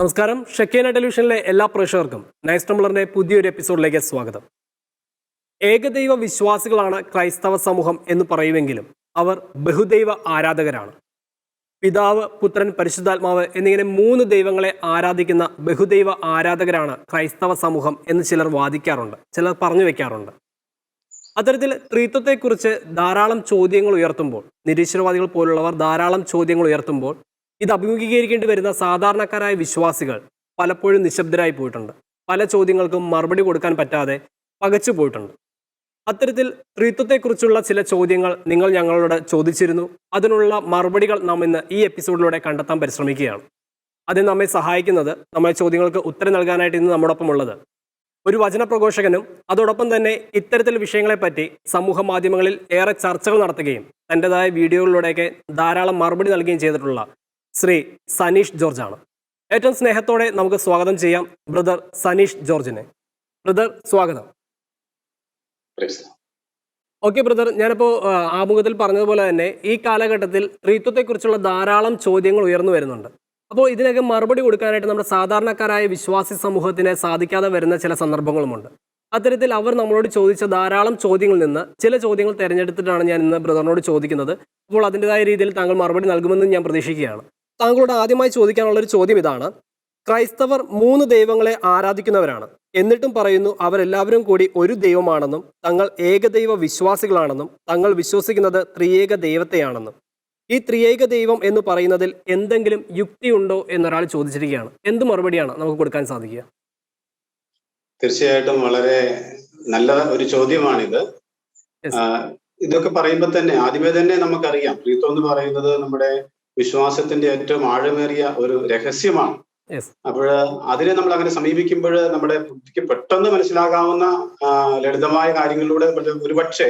നമസ്കാരം. ഷെക്കേന ടെലിവിഷനിലെ എല്ലാ പ്രേക്ഷകർക്കും നൈസ് ടംബ്ലറിന്റെ പുതിയൊരു എപ്പിസോഡിലേക്ക് സ്വാഗതം. ഏകദൈവ വിശ്വാസികളാണ് ക്രൈസ്തവ സമൂഹം എന്ന് പറയുമെങ്കിലും അവർ ബഹുദൈവ ആരാധകരാണ്. പിതാവ് പുത്രൻ പരിശുദ്ധാത്മാവ് എന്നിങ്ങനെ മൂന്ന് ദൈവങ്ങളെ ആരാധിക്കുന്ന ബഹുദൈവ ആരാധകരാണ് ക്രൈസ്തവ സമൂഹം എന്ന് ചിലർ വാദിക്കാറുണ്ട്. ചിലർ പറഞ്ഞു വെക്കാറുണ്ട്. അത്തരത്തിൽ ത്രിത്വത്തെക്കുറിച്ച് ധാരാളം ചോദ്യങ്ങൾ ഉയർത്തുമ്പോൾ നിരീശ്വരവാദികൾ പോലുള്ളവർ ധാരാളം ചോദ്യങ്ങൾ ഉയർത്തുമ്പോൾ ഇത് അഭിമുഖീകരിക്കേണ്ടി വരുന്ന സാധാരണക്കാരായ വിശ്വാസികൾ പലപ്പോഴും നിശബ്ദരായി പോയിട്ടുണ്ട്. പല ചോദ്യങ്ങൾക്കും മറുപടി കൊടുക്കാൻ പറ്റാതെ പകച്ചു പോയിട്ടുണ്ട്. അത്തരത്തിൽ ത്രിത്വത്തെക്കുറിച്ചുള്ള ചില ചോദ്യങ്ങൾ നിങ്ങൾ ഞങ്ങളോട് ചോദിച്ചിരുന്നു. അതിനുള്ള മറുപടികൾ നാം ഇന്ന് ഈ എപ്പിസോഡിലൂടെ കണ്ടെത്താൻ പരിശ്രമിക്കുകയാണ്. അതിന് നമ്മെ സഹായിക്കുന്നത് നമ്മുടെ ചോദ്യങ്ങൾക്ക് ഉത്തരം നൽകാനായിട്ട് ഇന്ന് നമ്മോടൊപ്പം ഉള്ളത് ഒരു വചന പ്രഘോഷകനും അതോടൊപ്പം തന്നെ ഇത്തരത്തിൽ വിഷയങ്ങളെപ്പറ്റി സമൂഹ മാധ്യമങ്ങളിൽ ഏറെ ചർച്ചകൾ നടത്തുകയും തന്റെതായ വീഡിയോകളിലൂടെയൊക്കെ ധാരാളം മറുപടി നൽകുകയും ചെയ്തിട്ടുള്ള ശ്രീ സനീഷ് ജോർജ് ആണ് ഏറ്റവും സ്നേഹത്തോടെ നമുക്ക് സ്വാഗതം ചെയ്യാം ബ്രദർ സനീഷ് ജോർജിനെ. ബ്രദർ സ്വാഗതം. ഓക്കെ ബ്രദർ ഞാനിപ്പോൾ ആമുഖത്തിൽ പറഞ്ഞതുപോലെ തന്നെ ഈ കാലഘട്ടത്തിൽ സ്ത്രീത്വത്തെക്കുറിച്ചുള്ള ധാരാളം ചോദ്യങ്ങൾ ഉയർന്നു വരുന്നുണ്ട്. അപ്പോൾ ഇതിനൊക്കെ മറുപടി കൊടുക്കാനായിട്ട് നമ്മുടെ സാധാരണക്കാരായ വിശ്വാസി സമൂഹത്തിന് സാധിക്കാതെ വരുന്ന ചില സന്ദർഭങ്ങളുമുണ്ട്. അത്തരത്തിൽ അവർ നമ്മളോട് ചോദിച്ച ധാരാളം ചോദ്യങ്ങളിൽ നിന്ന് ചില ചോദ്യങ്ങൾ തിരഞ്ഞെടുത്തിട്ടാണ് ഞാൻ ഇന്ന് ബ്രദറിനോട് ചോദിക്കുന്നത്. അപ്പോൾ അതിന്റെതായ രീതിയിൽ താങ്കൾ മറുപടി നൽകുമെന്ന് ഞാൻ പ്രതീക്ഷിക്കുകയാണ്. താങ്കളോട് ആദ്യമായി ചോദിക്കാനുള്ള ഒരു ചോദ്യം ഇതാണ്. ക്രൈസ്തവർ മൂന്ന് ദൈവങ്ങളെ ആരാധിക്കുന്നവരാണ്. എന്നിട്ടും പറയുന്നു അവരെല്ലാവരും കൂടി ഒരു ദൈവമാണെന്നും തങ്ങൾ ഏകദൈവ വിശ്വാസികളാണെന്നും തങ്ങൾ വിശ്വസിക്കുന്നത് ത്രിയേക ദൈവത്തെയാണെന്നും. ഈ ത്രിയേക ദൈവം എന്ന് പറയുന്നതിൽ എന്തെങ്കിലും യുക്തിയുണ്ടോ എന്നൊരാൾ ചോദിച്ചിരിക്കുകയാണ്. എന്ത് മറുപടിയാണ് നമുക്ക് കൊടുക്കാൻ സാധിക്കുക? തീർച്ചയായിട്ടും വളരെ നല്ല ഒരു ചോദ്യമാണിത്. ഇതൊക്കെ പറയുമ്പോൾ തന്നെ ആദ്യമേ തന്നെ നമുക്കറിയാം. പ്രീത്വം എന്ന് പറയുന്നത് നമ്മുടെ വിശ്വാസത്തിന്റെ ഏറ്റവും ആഴമേറിയ ഒരു രഹസ്യമാണ്. അപ്പോഴ് അപ്പോൾ അതിനെ നമ്മൾ അങ്ങനെ സമീപിക്കുമ്പോൾ നമ്മുടെ ബുദ്ധിക്ക് പെട്ടെന്ന് മനസ്സിലാകാവുന്ന ലളിതമായ കാര്യങ്ങളിലൂടെ ഒരു- ഒരുപക്ഷെ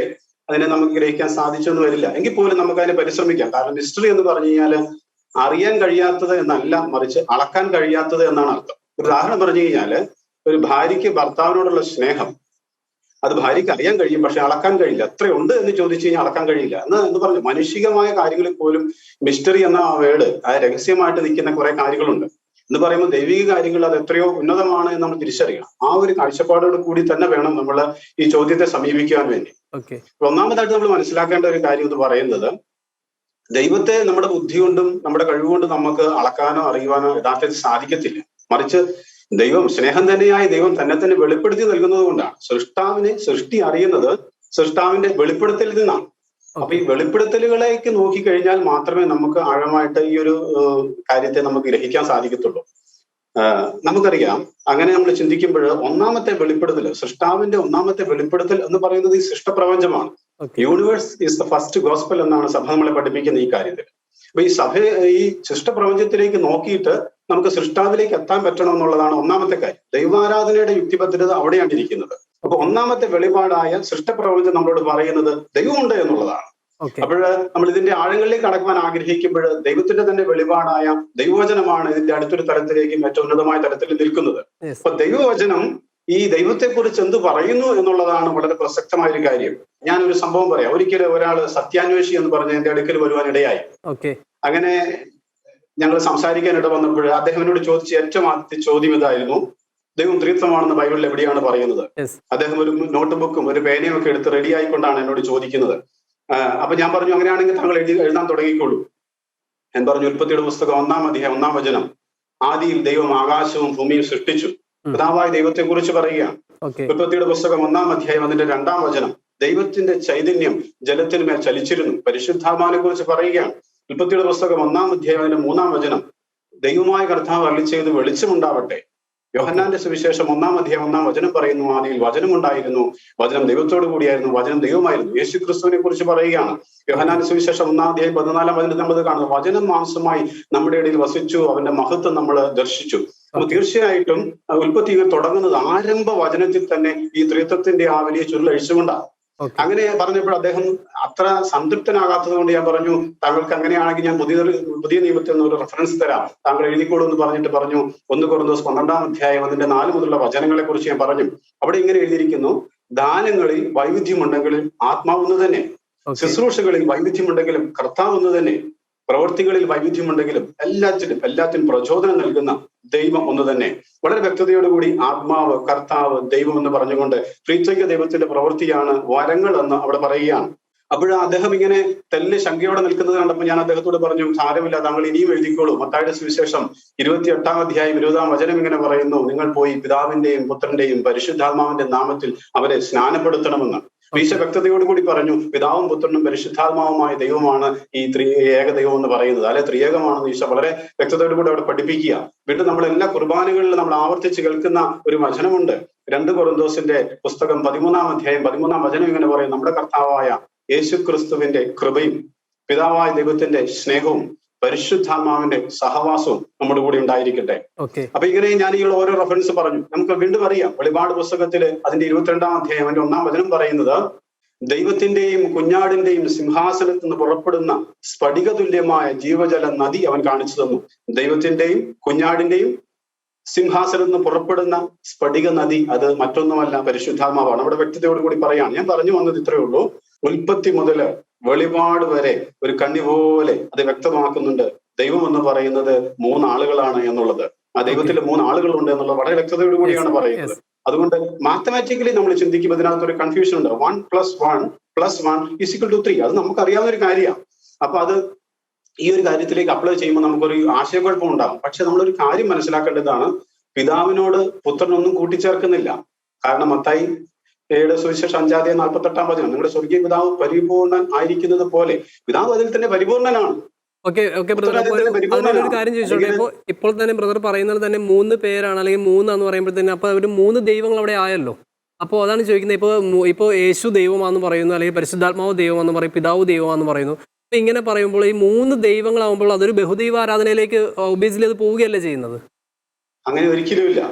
അതിനെ നമുക്ക് ഗ്രഹിക്കാൻ സാധിച്ചൊന്നും വരില്ല. എങ്കിൽ പോലും നമുക്ക് അതിനെ പരിശ്രമിക്കാം. കാരണം മിസ്റ്ററി എന്ന് പറഞ്ഞു കഴിഞ്ഞാൽ അറിയാൻ കഴിയാത്തത് എന്നല്ല മറിച്ച് അളക്കാൻ കഴിയാത്തത് എന്നാണ് അർത്ഥം. ഉദാഹരണം പറഞ്ഞു കഴിഞ്ഞാൽ ഒരു ഭാര്യയ്ക്ക് ഭർത്താവിനോടുള്ള സ്നേഹം അത് ഭാര്യയ്ക്ക് അറിയാൻ കഴിയും പക്ഷെ അളക്കാൻ കഴിയില്ല. എത്രയുണ്ട് എന്ന് ചോദിച്ചു കഴിഞ്ഞാൽ അളക്കാൻ കഴിയില്ല. എന്ന് എന്ന് പറഞ്ഞു മനുഷ്യമായ കാര്യങ്ങളിൽ പോലും മിസ്റ്ററി എന്ന ആ വേർഡ് ആ രഹസ്യമായിട്ട് നിൽക്കുന്ന കുറെ കാര്യങ്ങളുണ്ട്. എന്ന് പറയുമ്പോൾ ദൈവിക കാര്യങ്ങൾ അത് എത്രയോ ഉന്നതമാണ് എന്ന് നമ്മൾ തിരിച്ചറിയണം. ആ ഒരു കാഴ്ചപ്പാടോട് കൂടി തന്നെ വേണം നമ്മൾ ഈ ചോദ്യത്തെ സമീപിക്കാൻ വേണ്ടി. ഓക്കെ ഒന്നാമതായിട്ട് നമ്മൾ മനസ്സിലാക്കേണ്ട ഒരു കാര്യം എന്ന് പറയുന്നത് ദൈവത്തെ നമ്മുടെ ബുദ്ധി കൊണ്ടും നമ്മുടെ കഴിവുകൊണ്ടും നമുക്ക് അളക്കാനോ അറിയുവാനോ യഥാർത്ഥത്തിൽ സാധിക്കത്തില്ല. മറിച്ച് ദൈവം സ്നേഹം തന്നെയായ ദൈവം തന്നെ തന്നെ വെളിപ്പെടുത്തി നൽകുന്നത് കൊണ്ടാണ്. സൃഷ്ടാവിനെ സൃഷ്ടി അറിയുന്നത് സൃഷ്ടാവിന്റെ വെളിപ്പെടുത്തലിൽ നിന്നാണ്. അപ്പൊ ഈ വെളിപ്പെടുത്തലുകളേക്ക് നോക്കിക്കഴിഞ്ഞാൽ മാത്രമേ നമുക്ക് ആഴമായിട്ട് ഈ ഒരു കാര്യത്തെ നമുക്ക് ഗ്രഹിക്കാൻ സാധിക്കത്തുള്ളൂ. നമുക്കറിയാം അങ്ങനെ നമ്മൾ ചിന്തിക്കുമ്പോൾ ഒന്നാമത്തെ വെളിപ്പെടുത്തൽ സൃഷ്ടാവിന്റെ ഒന്നാമത്തെ വെളിപ്പെടുത്തൽ എന്ന് പറയുന്നത് ഈ സൃഷ്ടപ്രപഞ്ചമാണ്. Universe is the first gospel എന്നാണ് സഭ നമ്മളെ പഠിപ്പിക്കുന്ന ഈ കാര്യത്തിൽ. അപ്പൊ ഈ സഭ ഈ സൃഷ്ടപ്രപഞ്ചത്തിലേക്ക് നോക്കിയിട്ട് നമുക്ക് സൃഷ്ടാവിലേക്ക് എത്താൻ പറ്റണം എന്നുള്ളതാണ് ഒന്നാമത്തെ കാര്യം. ദൈവാരാധനയുടെ യുക്തിഭദ്രത അവിടെയാണ് ഇരിക്കുന്നത്. അപ്പൊ ഒന്നാമത്തെ വെളിപാടായ സൃഷ്ടപ്രപഞ്ചം നമ്മളോട് പറയുന്നത് ദൈവമുണ്ട് എന്നുള്ളതാണ്. അപ്പോഴ് അപ്പോൾ നമ്മൾ ഇതിന്റെ ആഴങ്ങളിലേക്ക് കടക്കുവാൻ ആഗ്രഹിക്കുമ്പോൾ ദൈവത്തിന്റെ തന്നെ വെളിപാടായ ദൈവവചനമാണ് ഇതിന്റെ അടുത്തൊരു തലത്തിലേക്കും ഏറ്റവും ഉന്നതമായ തലത്തിൽ നിൽക്കുന്നത്. അപ്പൊ ദൈവവചനം ഈ ദൈവത്തെക്കുറിച്ച് എന്ത് പറയുന്നു എന്നുള്ളതാണ് വളരെ പ്രസക്തമായ ഒരു കാര്യം. ഞാൻ ഒരു സംഭവം പറയാം. ഒരിക്കലും ഒരാൾ സത്യാന്വേഷി എന്ന് പറഞ്ഞ എന്റെ അടുക്കൽ വരുവാൻ ഇടയായി. അങ്ങനെ ഞങ്ങൾ സംസാരിക്കാൻ ഇട വന്നപ്പോൾ അദ്ദേഹം എന്നോട് ചോദിച്ച ഏറ്റവും ആദ്യത്തെ ചോദ്യം ഇതായിരുന്നു. ദൈവം ത്രിത്വമാണെന്ന് ബൈബിളിൽ എവിടെയാണ് പറയുന്നത്? അദ്ദേഹം ഒരു നോട്ട് ബുക്കും ഒരു പേനയും ഒക്കെ എടുത്ത് റെഡി ആയിക്കൊണ്ടാണ് എന്നോട് ചോദിക്കുന്നത്. അപ്പൊ ഞാൻ പറഞ്ഞു അങ്ങനെയാണെങ്കിൽ താങ്കൾ എഴുതി എഴുതാൻ തുടങ്ങിക്കോളൂ. ഞാൻ പറഞ്ഞു ഉൽപ്പത്തിയുടെ പുസ്തകം ഒന്നാം അധ്യായം ഒന്നാം വചനം. ആദിയിൽ ദൈവം ആകാശവും ഭൂമിയും സൃഷ്ടിച്ചു. പിതാവായ ദൈവത്തെ കുറിച്ച് പറയുകയാണ് ഉൽപ്പത്തിയുടെ പുസ്തകം ഒന്നാം അധ്യായം അതിന്റെ രണ്ടാം വചനം. ദൈവത്തിന്റെ ചൈതന്യം ജലത്തിന്മേൽ ചലിച്ചിരുന്നു. പരിശുദ്ധാത്മാവിനെ കുറിച്ച് പറയുകയാണ്. ഉൽപ്പത്തിയുടെ പുസ്തകം ഒന്നാം അധ്യായം മൂന്നാം വചനം. ദൈവമായ കർത്താവ് അരളി ചെയ്ത് വെളിച്ചമുണ്ടാവട്ടെ. യോഹന്നാന്റെ സുവിശേഷം ഒന്നാം അധ്യായം ഒന്നാം വചനം പറയുന്നു. ആദിയിൽ വചനമുണ്ടായിരുന്നു വചനം ദൈവത്തോടു കൂടിയായിരുന്നു. വചനം ദൈവമായിരുന്നു. യേശു ക്രിസ്തുവിനെ കുറിച്ച് പറയുകയാണ്. യോഹന്നാന്റെ സുവിശേഷം ഒന്നാം അധ്യായം പതിനാലാം വചനത്തിൽ നമ്മൾ കാണുന്നു. വചനം മാംസമായി നമ്മുടെ ഇടയിൽ വസിച്ചു. അവന്റെ മഹത്വം നമ്മൾ ദർശിച്ചു. അപ്പൊ തീർച്ചയായിട്ടും ഉൽപ്പത്തി തുടങ്ങുന്നത് ആരംഭ വചനത്തിൽ തന്നെ ഈ ത്രിത്വത്തിന്റെ ആ വലിയ ചുരുളഴിച്ചുകൊണ്ടാണ് അങ്ങനെ പറഞ്ഞപ്പോൾ അദ്ദേഹം അത്ര സംതൃപ്തനാകാത്തത് കൊണ്ട് ഞാൻ പറഞ്ഞു താങ്കൾക്ക് അങ്ങനെയാണെങ്കിൽ ഞാൻ പുതിയ പുതിയ നിയമത്തിൽ നിന്ന് ഒരു റെഫറൻസ് തരാം. താങ്കൾ എഴുതിക്കോളൂ എന്ന് പറഞ്ഞിട്ട് പറഞ്ഞു ഒന്ന് കുറഞ്ഞ പന്ത്രണ്ടാം അധ്യായം അതിന്റെ നാല് മുതലുള്ള വചനങ്ങളെ കുറിച്ച് ഞാൻ പറഞ്ഞു. അവിടെ ഇങ്ങനെ എഴുതിയിരിക്കുന്നു ദാനങ്ങളിൽ വൈവിധ്യമുണ്ടെങ്കിലും ആത്മാവെന്ന് തന്നെ. ശുശ്രൂഷകളിൽ വൈവിധ്യമുണ്ടെങ്കിലും കർത്താവെന്ന് തന്നെ. പ്രവൃത്തികളിൽ വൈവിധ്യമുണ്ടെങ്കിലും എല്ലാറ്റിലും എല്ലാത്തിനും പ്രചോദനം നൽകുന്ന ദൈവം ഒന്ന് തന്നെ. വളരെ വ്യക്തതയോടുകൂടി ആത്മാവ് കർത്താവ് ദൈവം എന്ന് പറഞ്ഞുകൊണ്ട് ത്രിത്വൈക ദൈവത്തിന്റെ പ്രവൃത്തിയാണ് വരങ്ങൾ എന്ന് അവിടെ പറയുകയാണ്. അപ്പോൾ അദ്ദേഹം ഇങ്ങനെ തെല്ല് ശങ്കയോടെ നിൽക്കുന്നത് കണ്ടപ്പോൾ ഞാൻ അദ്ദേഹത്തോട് പറഞ്ഞു സാരമില്ല താങ്കൾ ഇനിയും എഴുതിക്കോളൂ. മത്തായുടെ സുവിശേഷം ഇരുപത്തി എട്ടാം അധ്യായം ഇരുപതാം വചനം ഇങ്ങനെ പറയുന്നു നിങ്ങൾ പോയി പിതാവിന്റെയും പുത്രന്റെയും പരിശുദ്ധാത്മാവിന്റെ നാമത്തിൽ അവരെ സ്നാനപ്പെടുത്തണമെന്ന്. ഈശോ വ്യക്തതയോടുകൂടി പറഞ്ഞു പിതാവും പുത്രനും പരിശുദ്ധാത്മാവുമായ ദൈവമാണ് ഈ ത്രി ഏക ദൈവം എന്ന് പറയുന്നത്. അല്ലെ? ത്രിയേകമാണെന്ന് ഈശോ വളരെ വ്യക്തതയോടുകൂടി അവിടെ പഠിപ്പിക്കുക. വീണ്ടും നമ്മൾ എല്ലാ കുർബാനകളിലും നമ്മൾ ആവർത്തിച്ച് കേൾക്കുന്ന ഒരു വചനമുണ്ട്. രണ്ട് കൊറന്തോസിന്റെ പുസ്തകം പതിമൂന്നാം അധ്യായം പതിമൂന്നാം വചനം ഇങ്ങനെ പറയും നമ്മുടെ കർത്താവായ യേശു ക്രിസ്തുവിന്റെ കൃപയും പിതാവായ ദൈവത്തിന്റെ സ്നേഹവും പരിശുദ്ധാത്മാവിന്റെ സഹവാസവും നമ്മുടെ കൂടെ ഉണ്ടായിരിക്കട്ടെ. അപ്പൊ ഇങ്ങനെ ഞാൻ ഈ ഓരോ റെഫറൻസ് പറഞ്ഞു. നമുക്ക് വീണ്ടും അറിയാം. വെളിപാട് പുസ്തകത്തിൽ അതിന്റെ ഇരുപത്തിരണ്ടാം അധ്യായം അതിന്റെ ഒന്നാം വചനം പറയുന്നത് ദൈവത്തിന്റെയും കുഞ്ഞാടിന്റെയും സിംഹാസനത്തിൽ നിന്ന് പുറപ്പെടുന്ന സ്ഫടിക തുല്യമായ ജീവജല നദി അവൻ കാണിച്ചു തന്നു. ദൈവത്തിന്റെയും കുഞ്ഞാടിന്റെയും സിംഹാസനത്തിൽ നിന്ന് പുറപ്പെടുന്ന സ്ഫടിക നദി അത് മറ്റൊന്നുമല്ല പരിശുദ്ധാത്മാവാണ്. അവിടെ വ്യക്തതയോട് കൂടി പറയാണ്. ഞാൻ പറഞ്ഞു വന്നത് ഇത്രയേ ഉള്ളൂ. ഉൽപ്പത്തി മുതൽ വെളിപാട് വരെ ഒരു കണ്ണി പോലെ അത് വ്യക്തമാക്കുന്നുണ്ട്. ദൈവം എന്ന് പറയുന്നത് മൂന്നാളുകളാണ് എന്നുള്ളത്. ആ ദൈവത്തിൽ മൂന്നാളുകളുണ്ട് എന്നുള്ളത് വളരെ വ്യക്തതയോട് കൂടിയാണ് പറയുന്നത്. അതുകൊണ്ട് മാത്തമാറ്റിക്കലി നമ്മൾ ചിന്തിക്കുമ്പോൾ ഇതിനകത്ത് ഒരു കൺഫ്യൂഷൻ ഉണ്ട്. One plus one plus one is equal to three അത് നമുക്കറിയാവുന്ന ഒരു കാര്യമാണ്. അപ്പൊ അത് ഈ ഒരു കാര്യത്തിലേക്ക് അപ്ലൈ ചെയ്യുമ്പോൾ നമുക്കൊരു ആശയക്കുഴപ്പം ഉണ്ടാകും പക്ഷെ നമ്മളൊരു കാര്യം മനസ്സിലാക്കേണ്ടതാണ്. പിതാവിനോട് പുത്രനൊന്നും കൂട്ടിച്ചേർക്കുന്നില്ല. കാരണം മത്തായി ഏഴ് സുവിശേഷം അഞ്ചാതെ നാൽപ്പത്തി എട്ടാം വചനം നിങ്ങളുടെ സ്വർഗീയ പിതാവ് പരിപൂർണൻ ആയിരിക്കുന്നത് പോലെ. പിതാവ് അതിൽ തന്നെ പരിപൂർണനാണ്. ഓക്കെ ഓക്കെ ബ്രദർ അതിനൊരു കാര്യം ചോദിച്ചോട്ടെ. ഇപ്പോൾ ഇപ്പോൾ തന്നെ ബ്രദർ പറയുന്നത് തന്നെ മൂന്ന് പേരാണ് അല്ലെങ്കിൽ മൂന്നാന്ന് പറയുമ്പോഴത്തേന് അപ്പോൾ അവർ മൂന്ന് ദൈവങ്ങൾ അവിടെ ആയല്ലോ. അപ്പോൾ അതാണ് ചോദിക്കുന്നത്. ഇപ്പോൾ ഇപ്പൊ ഇപ്പോൾ യേശു ദൈവമാന്ന് പറയുന്നു അല്ലെങ്കിൽ പരിശുദ്ധാത്മാവ് ദൈവമാണെന്ന് പറയും പിതാവ് ദൈവമാണെന്ന് പറയുന്നു. അപ്പൊ ഇങ്ങനെ പറയുമ്പോൾ ഈ മൂന്ന് ദൈവങ്ങളാകുമ്പോൾ അതൊരു ബഹുദൈവ ആരാധനയിലേക്ക് ഒബിയസ്ലി അത് പോവുകയല്ലേ ചെയ്യുന്നത്? അങ്ങനെ ഒരിക്കലുമില്ല.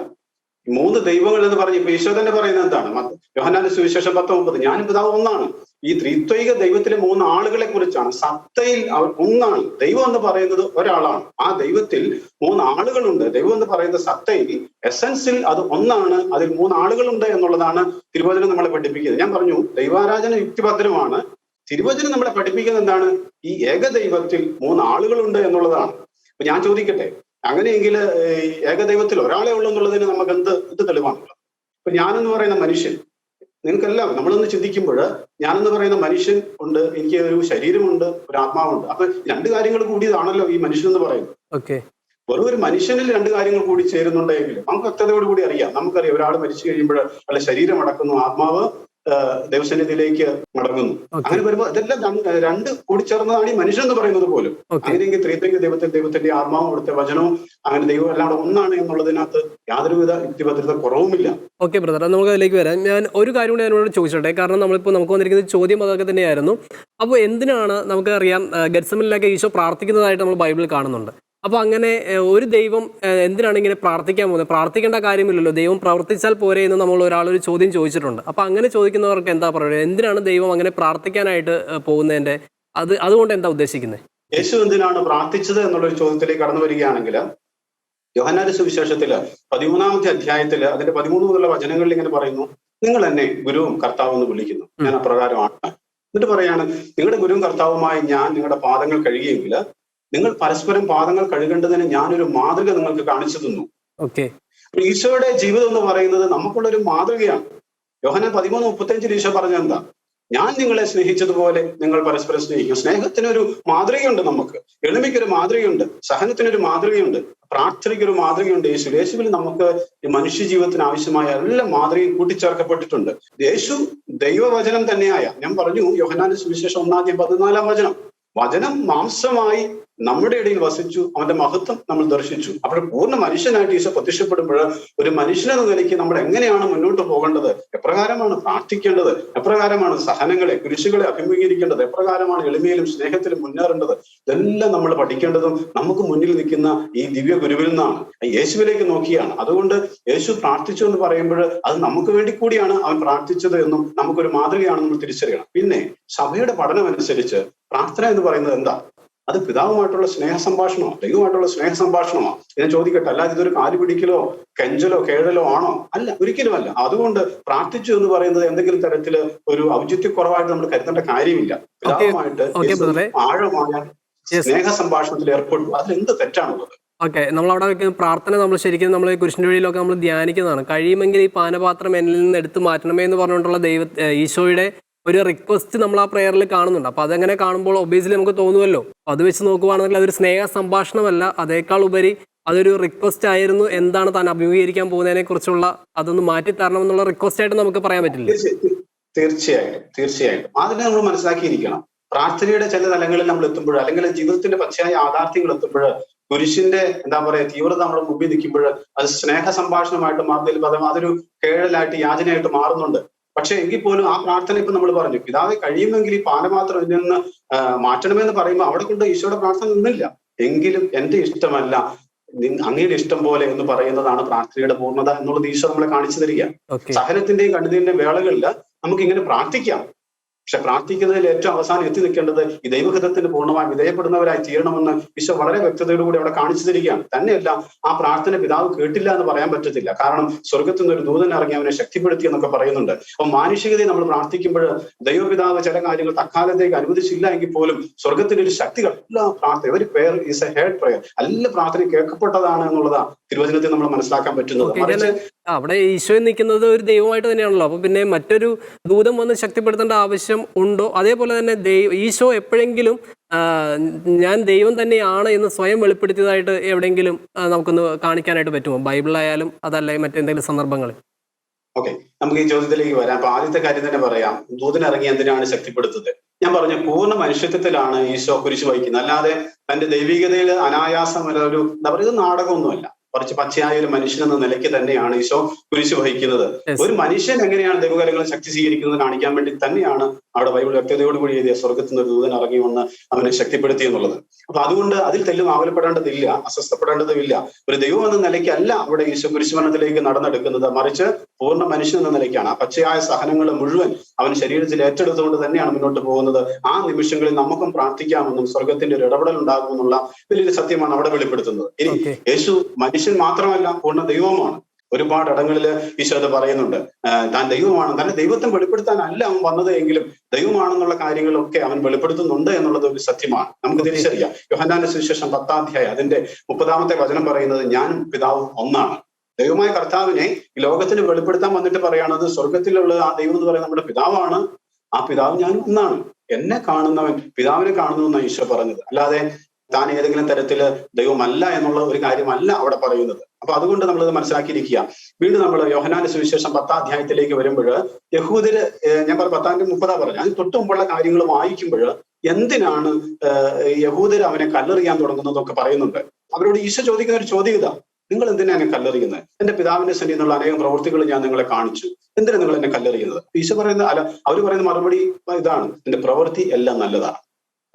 മൂന്ന് ദൈവങ്ങൾ എന്ന് പറഞ്ഞ് ഇപ്പൊ ഈശോ തന്നെ പറയുന്നത് എന്താണ്? യോഹനാന്റെ സുവിശേഷം പത്ത് ഒമ്പത് ഞാനും പിതാവ് ഒന്നാണ്. ഈ ത്രിത്വൈക ദൈവത്തിലെ മൂന്ന് ആളുകളെ കുറിച്ചാണ്. സത്തയിൽ അവർ ഒന്നാണ് ദൈവം എന്ന് പറയുന്നത് ഒരാളാണ്. ആ ദൈവത്തിൽ മൂന്ന് ആളുകളുണ്ട്. ദൈവം എന്ന് പറയുന്ന സത്തയിൽ എസൻസിൽ അത് ഒന്നാണ്. അതിൽ മൂന്ന് ആളുകളുണ്ട് എന്നുള്ളതാണ് തിരുവചനം നമ്മളെ പഠിപ്പിക്കുന്നത്. ഞാൻ പറഞ്ഞു ദൈവാരാധന യുക്തിഭദ്രമാണ്. തിരുവചനം നമ്മളെ പഠിപ്പിക്കുന്നത് എന്താണ്? ഈ ഏകദൈവത്തിൽ മൂന്ന് ആളുകളുണ്ട് എന്നുള്ളതാണ്. അപ്പൊ ഞാൻ ചോദിക്കട്ടെ അങ്ങനെയെങ്കിൽ ഏകദൈവത്തിൽ ഒരാളെ ഉള്ളൂ എന്നുള്ളതിന് നമുക്ക് എന്ത് എന്ത് തെളിവാണുള്ളത് ഇപ്പൊ ഞാനെന്ന് പറയുന്ന മനുഷ്യൻ നിങ്ങൾക്കെല്ലാം നമ്മളൊന്ന് ചിന്തിക്കുമ്പോൾ ഞാനെന്ന് പറയുന്ന മനുഷ്യൻ ഉണ്ട് എനിക്ക് ഒരു ശരീരമുണ്ട് ഒരു ആത്മാവുണ്ട്. അപ്പൊ രണ്ട് കാര്യങ്ങൾ കൂടിയതാണല്ലോ ഈ മനുഷ്യൻ എന്ന് പറയുന്നത്. ഓക്കെ. വെറും ഒരു മനുഷ്യനിൽ രണ്ട് കാര്യങ്ങൾ കൂടി ചേരുന്നുണ്ടെങ്കിൽ നമുക്ക് വ്യക്തതയോടുകൂടി അറിയാം. നമുക്കറിയാം ഒരാൾ മരിച്ചു കഴിയുമ്പോൾ അയാളുടെ ശരീരം അടക്കുന്നു ആത്മാവ് ദൈവസന്നിധിയിലേക്ക് മടങ്ങുന്നു. അങ്ങനെ വരുമ്പോൾ ഇതെല്ലാം രണ്ട് കൂടിച്ചേർന്നതാണ് കൂടി ചേർന്നതാണ് ഈ മനുഷ്യൻ എന്ന് പറയുന്നത് പോലും. അങ്ങനെയെങ്കിൽ ത്രീത്രിക ദൈവത്തിൽ ദൈവത്തിന്റെ ആത്മാവും അവിടുത്തെ വചനവും അങ്ങനെ ദൈവം എല്ലാം ഒന്നാണ് എന്നുള്ളതിനകത്ത് യാതൊരുവിധ യുക്തിഭദ്രത കുറവുമില്ല. ഓക്കെ ബ്രദർ നമുക്ക് അതിലേക്ക് വരാം. ഞാൻ ഒരു കാര്യം കൂടി എന്നോട് ചോദിച്ചോട്ടെ. കാരണം നമ്മളിപ്പോൾ നമുക്ക് വന്നിരിക്കുന്ന ചോദ്യം അതൊക്കെ തന്നെയായിരുന്നു. അപ്പോൾ എന്തിനാണ് നമുക്കറിയാം ഗഡ്സമിലൊക്കെ ഈശോ പ്രാർത്ഥിക്കുന്നതായിട്ട് നമ്മൾ ബൈബിളിൽ കാണുന്നുണ്ട്? അപ്പോൾ അങ്ങനെ ഒരു ദൈവം എന്തിനാണ് ഇങ്ങനെ പ്രാർത്ഥിക്കാൻ പോകുന്നത്? പ്രാർത്ഥിക്കേണ്ട കാര്യമില്ലല്ലോ. ദൈവം പ്രവർത്തിച്ചാൽ പോരെ എന്ന് നമ്മൾ ഒരാളൊരു ചോദ്യം ചോദിച്ചിട്ടുണ്ട്. അപ്പോൾ അങ്ങനെ ചോദിക്കുന്നവർക്ക് എന്താ പറയുക? എന്തിനാണ് ദൈവം അങ്ങനെ പ്രാർത്ഥിക്കാനായിട്ട് പോകുന്നതിന്റെ? അത് അതുകൊണ്ട് എന്താ ഉദ്ദേശിക്കുന്നത് യേശു എന്തിനാണ് പ്രാർത്ഥിച്ചത് എന്നുള്ളൊരു ചോദ്യത്തിലേക്ക് കടന്നു വരികയാണെങ്കിൽ യോഹന്നാന്റെ സുവിശേഷത്തിൽ പതിമൂന്നാമത്തെ അധ്യായത്തിൽ അതിന്റെ പതിമൂന്ന് മുതലുള്ള വചനങ്ങളിൽ ഇങ്ങനെ പറയുന്നു നിങ്ങൾ എന്നെ ഗുരുവും കർത്താവും എന്ന് വിളിക്കുന്നു. ഞാൻ അപ്രകാരമാണ്. എന്നിട്ട് പറയാണ് നിങ്ങളുടെ ഗുരുവും കർത്താവുമായി ഞാൻ നിങ്ങളുടെ പാദങ്ങൾ കഴുകിയെങ്കിൽ നിങ്ങൾ പരസ്പരം പാദങ്ങൾ കഴുകേണ്ടതിന് ഞാനൊരു മാതൃക നിങ്ങൾക്ക് കാണിച്ചു തന്നു. ഓക്കെ അപ്പൊ ഈശോയുടെ ജീവിതം എന്ന് പറയുന്നത് നമുക്കുള്ള ഒരു മാതൃകയാണ്. യോഹന പതിമൂന്ന് മുപ്പത്തഞ്ചിൽ ഈശോ പറഞ്ഞ എന്താ? ഞാൻ നിങ്ങളെ സ്നേഹിച്ചതുപോലെ നിങ്ങൾ പരസ്പരം സ്നേഹിക്കും. സ്നേഹത്തിനൊരു മാതൃകയുണ്ട് നമുക്ക്. എളിമയ്ക്കൊരു മാതൃകയുണ്ട്. സഹനത്തിനൊരു മാതൃകയുണ്ട്. പ്രാർത്ഥനയ്ക്കൊരു മാതൃകയുണ്ട്. യേശു യേശുവിൽ നമുക്ക് ഈ മനുഷ്യ ജീവിതത്തിന് ആവശ്യമായ എല്ലാ മാതൃകയും കൂട്ടിച്ചേർക്കപ്പെട്ടിട്ടുണ്ട്. യേശു ദൈവവചനം തന്നെയായ ഞാൻ പറഞ്ഞു യോഹനാന സുവിശേഷം ഒന്നാദ്യം പതിനാലാം വചനം. വചനം മാംസമായി നമ്മുടെ ഇടയിൽ വസിച്ചു അവന്റെ മഹത്വം നമ്മൾ ദർശിച്ചു. അപ്പോൾ പൂർണ മനുഷ്യനായിട്ട് ഈശോ പ്രത്യക്ഷപ്പെടുമ്പോൾ ഒരു മനുഷ്യനെന്ന നിലയ്ക്ക് നമ്മൾ എങ്ങനെയാണ് മുന്നോട്ട് പോകേണ്ടത്? എപ്രകാരമാണ് പ്രാർത്ഥിക്കേണ്ടത്? എപ്രകാരമാണ് സഹനങ്ങളെ കുരിശുകളെ അഭിമുഖീകരിക്കേണ്ടത്? എപ്രകാരമാണ് എളിമയിലും സ്നേഹത്തിലും മുന്നേറേണ്ടത്? ഇതെല്ലാം നമ്മൾ പഠിക്കേണ്ടതും നമുക്ക് മുന്നിൽ നിൽക്കുന്ന ഈ ദിവ്യ ഗുരുവിൽ നിന്നാണ്. യേശുവിലേക്ക് നോക്കിയാണ്. അതുകൊണ്ട് യേശു പ്രാർത്ഥിച്ചു എന്ന് പറയുമ്പോൾ അത് നമുക്ക് വേണ്ടി കൂടിയാണ് അവൻ പ്രാർത്ഥിച്ചത് എന്നും നമുക്കൊരു മാതൃകയാണെന്നും തിരിച്ചറിയണം. പിന്നെ സഭയുടെ പഠനം അനുസരിച്ച് പ്രാർത്ഥന എന്ന് പറയുന്നത് എന്താ? അത് പിതാവുമായിട്ടുള്ള സ്നേഹ സംഭാഷണമോ ദൈവമായിട്ടുള്ള സ്നേഹ സംഭാഷണമോ ഞാൻ ചോദിക്കട്ടെ അല്ലാതെ ഇതൊരു കാൽ പിടിക്കലോ കെഞ്ചലോ കേഴലോ ആണോ? അല്ല ഒരിക്കലുമല്ല അതുകൊണ്ട് പ്രാർത്ഥിച്ചു എന്ന് പറയുന്നത് എന്തെങ്കിലും തരത്തിൽ ഒരു ഔചിത്യക്കുറവായിട്ട് നമ്മൾ കരുതേണ്ട കാര്യമില്ല. പിതാവുമായിട്ട്. ആഴമായ. സ്നേഹ സംഭാഷണത്തിൽ ഏർപ്പെട്ടു. അതിൽ എന്ത് തെറ്റാണുള്ളത്? ഓക്കെ നമ്മൾ അവിടെ വെക്കുന്ന പ്രാർത്ഥന നമ്മൾ ശരിക്കും നമ്മൾ കുരിശിന്റെ വഴിയിലൊക്കെ നമ്മൾ ധ്യാനിക്കുന്നതാണ്. കഴിയുമെങ്കിൽ ഈ പാനപാത്രം എന്നിൽ നിന്ന് എടുത്തു മാറ്റണമേ എന്ന് പറഞ്ഞുകൊണ്ടുള്ള ദൈവ ഈശോയുടെ ഒരു റിക്വസ്റ്റ് നമ്മൾ ആ പ്രെയറിൽ കാണുന്നുണ്ട്. അപ്പോൾ അതങ്ങനെ കാണുമ്പോൾ ഒബിയസ്ലി നമുക്ക് തോന്നുമല്ലോ അത് വെച്ച് നോക്കുവാണെങ്കിൽ അതൊരു സ്നേഹ സംഭാഷണമല്ല. അതേക്കാൾ ഉപരി അതൊരു റിക്വസ്റ്റ് ആയിരുന്നു. എന്താണ് താൻ അഭിമുഖീകരിക്കാൻ പോകുന്നതിനെ കുറിച്ചുള്ള അതൊന്ന് മാറ്റി തരണം എന്നുള്ള റിക്വസ്റ്റ് ആയിട്ട് നമുക്ക് പറയാൻ പറ്റില്ല? തീർച്ച- തീർച്ചയായിട്ടും. തീർച്ചയായിട്ടും. അതിനെ നമ്മൾ മനസ്സിലാക്കിയിരിക്കണം. പ്രാർത്ഥനയുടെ ചില തലങ്ങളിൽ നമ്മൾ എത്തുമ്പോൾ അല്ലെങ്കിൽ ജീവിതത്തിന്റെ പച്ചയായ യാഥാർത്ഥ്യങ്ങൾ എത്തുമ്പോൾ കുരിശിന്റെ എന്താ പറയാ തീവ്രത നമ്മൾ മുമ്പിൽ നിൽക്കുമ്പോൾ അത് സ്നേഹ സംഭാഷണമായിട്ട് മാറുന്നതിൽ പദം അതൊരു കേഴലായിട്ട് യാചനയായിട്ട് മാറുന്നുണ്ട്. പക്ഷെ എങ്കിൽ പോലും ആ പ്രാർത്ഥന ഇപ്പൊ നമ്മൾ പറഞ്ഞു പിതാവെ കഴിയുമെങ്കിൽ ഈ പാനപാത്രം ഇതിൽ നിന്ന് മാറ്റണമെന്ന് പറയുമ്പോൾ അവിടെ കൊണ്ട് ഈശോയുടെ പ്രാർത്ഥന നിന്നില്ല. എങ്കിലും എന്റെ ഇഷ്ടമല്ല അങ്ങയുടെ ഇഷ്ടം പോലെ എന്ന് പറയുന്നതാണ് പ്രാർത്ഥനയുടെ പൂർണത എന്നുള്ളത് ഈശോ നമ്മളെ കാണിച്ചു തരിക. സഹനത്തിന്റെയും കണ്ണുനീരിന്റെയും വേളകളിൽ നമുക്ക് ഇങ്ങനെ പ്രാർത്ഥിക്കാം. പക്ഷെ പ്രാർത്ഥിക്കുന്നതിൽ ഏറ്റവും അവസാനം എത്തി നിൽക്കേണ്ടത് ഈ ദൈവഹിതത്തിന് പൂർണമായി വിധേയപ്പെടുന്നവരായി തീരണമെന്ന് ഈശോ വളരെ വ്യക്തതയോടുകൂടി അവിടെ കാണിച്ചു തരികയാണ് തന്നെയല്ല ആ പ്രാർത്ഥന പിതാവ് കേട്ടില്ല എന്ന് പറയാൻ പറ്റത്തില്ല. കാരണം സ്വർഗത്തിൽ നിന്ന് ഒരു ദൂതൻ ഇറങ്ങി അവനെ ശക്തിപ്പെടുത്തി എന്നൊക്കെ പറയുന്നുണ്ട്. അപ്പൊ മാനുഷികതയെ നമ്മൾ പ്രാർത്ഥിക്കുമ്പോൾ ദൈവപിതാവ് ചില കാര്യങ്ങൾ തക്കാലത്തേക്ക് അനുവദിച്ചില്ല എങ്കിൽ പോലും സ്വർഗത്തിന്റെ ഒരു ശക്തികൾ എല്ലാ പ്രാർത്ഥന. ഒരു prayer is a heard prayer എല്ലാ പ്രാർത്ഥന കേൾക്കപ്പെട്ടതാണ് എന്നുള്ളതാ തിരുവചനത്തിൽ നമ്മൾ മനസ്സിലാക്കാൻ പറ്റുന്നത്. അവിടെ ഈശോയെ നിൽക്കുന്നത് ഒരു ദൈവമായിട്ട് തന്നെയാണല്ലോ. അപ്പൊ പിന്നെ മറ്റൊരു ദൂതം വന്ന് ശക്തിപ്പെടുത്തേണ്ട ആവശ്യം ഉണ്ടോ? അതേപോലെ തന്നെ ദൈവം ഈശോ എപ്പോഴെങ്കിലും ഞാൻ ദൈവം തന്നെയാണ് എന്ന് സ്വയം വെളിപ്പെടുത്തിയതായിട്ട് എവിടെയെങ്കിലും നമുക്കൊന്ന് കാണിക്കാനായിട്ട് പറ്റുമോ? ബൈബിളായാലും അതല്ല മറ്റെന്തെങ്കിലും സന്ദർഭങ്ങളിൽ? ഓക്കെ നമുക്ക് ഈ ചോദ്യത്തിലേക്ക് വരാം. അപ്പൊ ആദ്യത്തെ കാര്യം തന്നെ പറയാം. ദൂതൻ ഇറങ്ങി എന്തിനാണ് ശക്തിപ്പെടുത്തുന്നത്? ഞാൻ പറഞ്ഞു പൂർണ മനുഷ്യത്വത്തിലാണ് ഈശോ കുരിശ് വഹിക്കുന്നത്. അല്ലാതെ തന്റെ ദൈവികതയിൽ അനായാസം ഒരു എന്താ പറയുക ഇത് നാടകമൊന്നുമല്ല. കുറച്ച് പച്ചയായ ഒരു മനുഷ്യൻ എന്ന നിലയ്ക്ക് തന്നെയാണ് ഈശോ കുരിശ് വഹിക്കുന്നത്. ഒരു മനുഷ്യൻ എങ്ങനെയാണ് ദൈവകാര്യങ്ങളെ ശക്തി സ്വീകരിക്കുന്നത് കാണിക്കാൻ വേണ്ടി തന്നെയാണ് അവിടെ ബൈബിൾ വ്യക്തതയോടുകൂടി എഴുതിയ സ്വർഗത്തിൽ നിന്ന് ദൂതൻ ഇറങ്ങി വന്ന് അവനെ ശക്തിപ്പെടുത്തി എന്നുള്ളത്. അപ്പൊ അതുകൊണ്ട് അതിൽ തെല്ലും ആവലപ്പെടേണ്ടതില്ല അസ്വസ്ഥപ്പെടേണ്ടതുമില്ല. ഒരു ദൈവം എന്ന നിലയ്ക്കല്ല അവിടെ ഈശോ കുരിശുമരണത്തിലേക്ക് നടന്നെടുക്കുന്നത്. മറിച്ച് പൂർണ മനുഷ്യൻ എന്ന നിലയ്ക്കാണ്. ആ പച്ചയായ സഹനങ്ങൾ മുഴുവൻ അവൻ ശരീരത്തിൽ ഏറ്റെടുത്തുകൊണ്ട് തന്നെയാണ് മുന്നോട്ട് പോകുന്നത്. ആ നിമിഷങ്ങളിൽ നമുക്കും പ്രാർത്ഥിക്കാമെന്നും സ്വർഗത്തിന്റെ ഒരു ഇടപെടൽ ഉണ്ടാകുമെന്നുള്ള വലിയൊരു സത്യമാണ് അവിടെ വെളിപ്പെടുത്തുന്നത്. ഇനി യേശു യേശു മനുഷ്യൻ മാത്രമല്ല പൂർണ ദൈവമാണ് ഒരുപാട് ഇടങ്ങളിൽ ഈശോ അത് പറയുന്നുണ്ട്. താൻ ദൈവമാണ്. തന്നെ ദൈവത്തെ വെളിപ്പെടുത്താനല്ല അവൻ വന്നത് എങ്കിലും ദൈവമാണെന്നുള്ള കാര്യങ്ങളൊക്കെ അവൻ വെളിപ്പെടുത്തുന്നുണ്ട് എന്നുള്ളത് ഒരു സത്യമാണ്. നമുക്ക്. തിരിച്ചറിയാം. യോഹന്നാന്റെ സുവിശേഷം പത്താം അധ്യായം അതിന്റെ മുപ്പതാമത്തെ വചനം പറയുന്നത് ഞാനും പിതാവും ഒന്നാണ്. ദൈവമായ കർത്താവിനെ ഈ ലോകത്തിന് വെളിപ്പെടുത്താൻ വന്നിട്ട് പറയുന്നത് സ്വർഗത്തിലുള്ള ആ ദൈവം എന്ന് പറയുന്നത് നമ്മുടെ പിതാവാണ്. ആ പിതാവ് ഞാനും ഒന്നാണ്. എന്നെ കാണുന്നവൻ പിതാവിനെ കാണുന്നു എന്നാണ് ഈശോ പറഞ്ഞത്. അല്ലാതെ താൻ ഏതെങ്കിലും തരത്തിൽ ദൈവമല്ല എന്നുള്ള ഒരു കാര്യമല്ല അവിടെ പറയുന്നത്. അപ്പൊ അതുകൊണ്ട് നമ്മൾ ഇത് മനസ്സിലാക്കിയിരിക്കുക വീണ്ടും നമ്മൾ യോഹനാന്റെ സുവിശേഷം പത്താം അധ്യായത്തിലേക്ക് വരുമ്പോൾ യഹൂദര് ഞാൻ പറഞ്ഞ പത്താം മുപ്പതാ പറഞ്ഞു അതിന് തൊട്ട് മുമ്പുള്ള കാര്യങ്ങൾ വായിക്കുമ്പോൾ എന്തിനാണ് യഹൂദർ യഹൂദര് അവനെ കല്ലെറിയാൻ തുടങ്ങുന്നതൊക്കെ പറയുന്നുണ്ട്? അവരോട് ഈശോ ചോദിക്കുന്ന ഒരു ചോദ്യം ഇതാ. നിങ്ങൾ എന്തിനാ എന്നെ കല്ലെറിയുന്നത് എന്റെ പിതാവിന്റെ സന്നിധി എന്നുള്ള അനേകം പ്രവൃത്തികൾ ഞാൻ നിങ്ങളെ കാണിച്ചു. എന്തിനാ നിങ്ങൾ എന്നെ കല്ലെറിയുന്നത്? ഈശോ പറയുന്ന അല്ല അവർ പറയുന്ന മറുപടി ഇതാണ്. എന്റെ പ്രവൃത്തി എല്ലാം നല്ലതാണ്.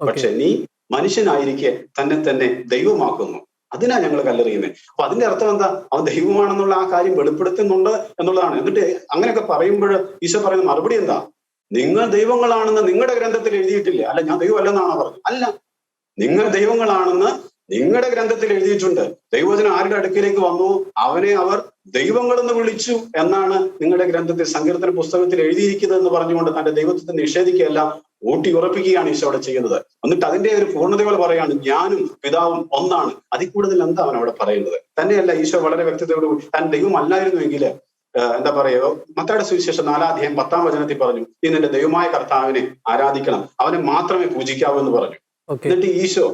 പക്ഷെ നീ മനുഷ്യനായിരിക്കെ തന്നെ തന്നെ ദൈവമാക്കുന്നു. അതിനാ ഞങ്ങൾ കല്ലെറിയുന്നത് അപ്പൊ അതിന്റെ അർത്ഥം എന്താ? അവൻ ദൈവമാണെന്നുള്ള ആ കാര്യം വെളിപ്പെടുത്തുന്നുണ്ട് എന്നുള്ളതാണ്. എന്നിട്ട് അങ്ങനെയൊക്കെ പറയുമ്പോൾ ഈശോ പറയുന്ന മറുപടി എന്താ? നിങ്ങൾ ദൈവങ്ങളാണെന്ന് നിങ്ങളുടെ ഗ്രന്ഥത്തിൽ എഴുതിയിട്ടില്ല? അല്ല ഞാൻ ദൈവമല്ലെന്നാണോ പറഞ്ഞത്? അല്ല. നിങ്ങൾ ദൈവങ്ങളാണെന്ന് നിങ്ങളുടെ ഗ്രന്ഥത്തിൽ എഴുതിയിട്ടുണ്ട്. ദൈവജനം ആരുടെ അടുക്കിലേക്ക് വന്നു? അവനെ അവർ ദൈവങ്ങളെന്ന് വിളിച്ചു എന്നാണ് നിങ്ങളുടെ ഗ്രന്ഥത്തിൽ സങ്കീർത്തന പുസ്തകത്തിൽ എഴുതിയിരിക്കുന്നത് എന്ന് പറഞ്ഞുകൊണ്ട് തന്റെ ദൈവത്തെ നിഷേധിക്കുകയല്ല. ഊട്ടി ഉറപ്പിക്കുകയാണ് ഈശോ അവിടെ ചെയ്യുന്നത്. എന്നിട്ട് അതിന്റെ ഒരു പൂർണതകൾ പറയാണ് ഞാനും പിതാവും ഒന്നാണ്. അതിൽ കൂടുതൽ എന്താ അവൻ അവിടെ പറയുന്നത്? തന്നെയല്ല ഈശോ വളരെ വ്യക്തതയോട് കൂടി താൻ ദൈവം അല്ലായിരുന്നുവെങ്കിൽ എന്താ പറയുക മത്തയുടെ സുവിശേഷം നാലാധ്യായം പത്താം വചനത്തിൽ പറഞ്ഞു നീ നിന്റെ ദൈവമായ കർത്താവിനെ ആരാധിക്കണം അവനെ മാത്രമേ പൂജിക്കാവൂ എന്ന് പറഞ്ഞു. എന്നിട്ട് ഈശോ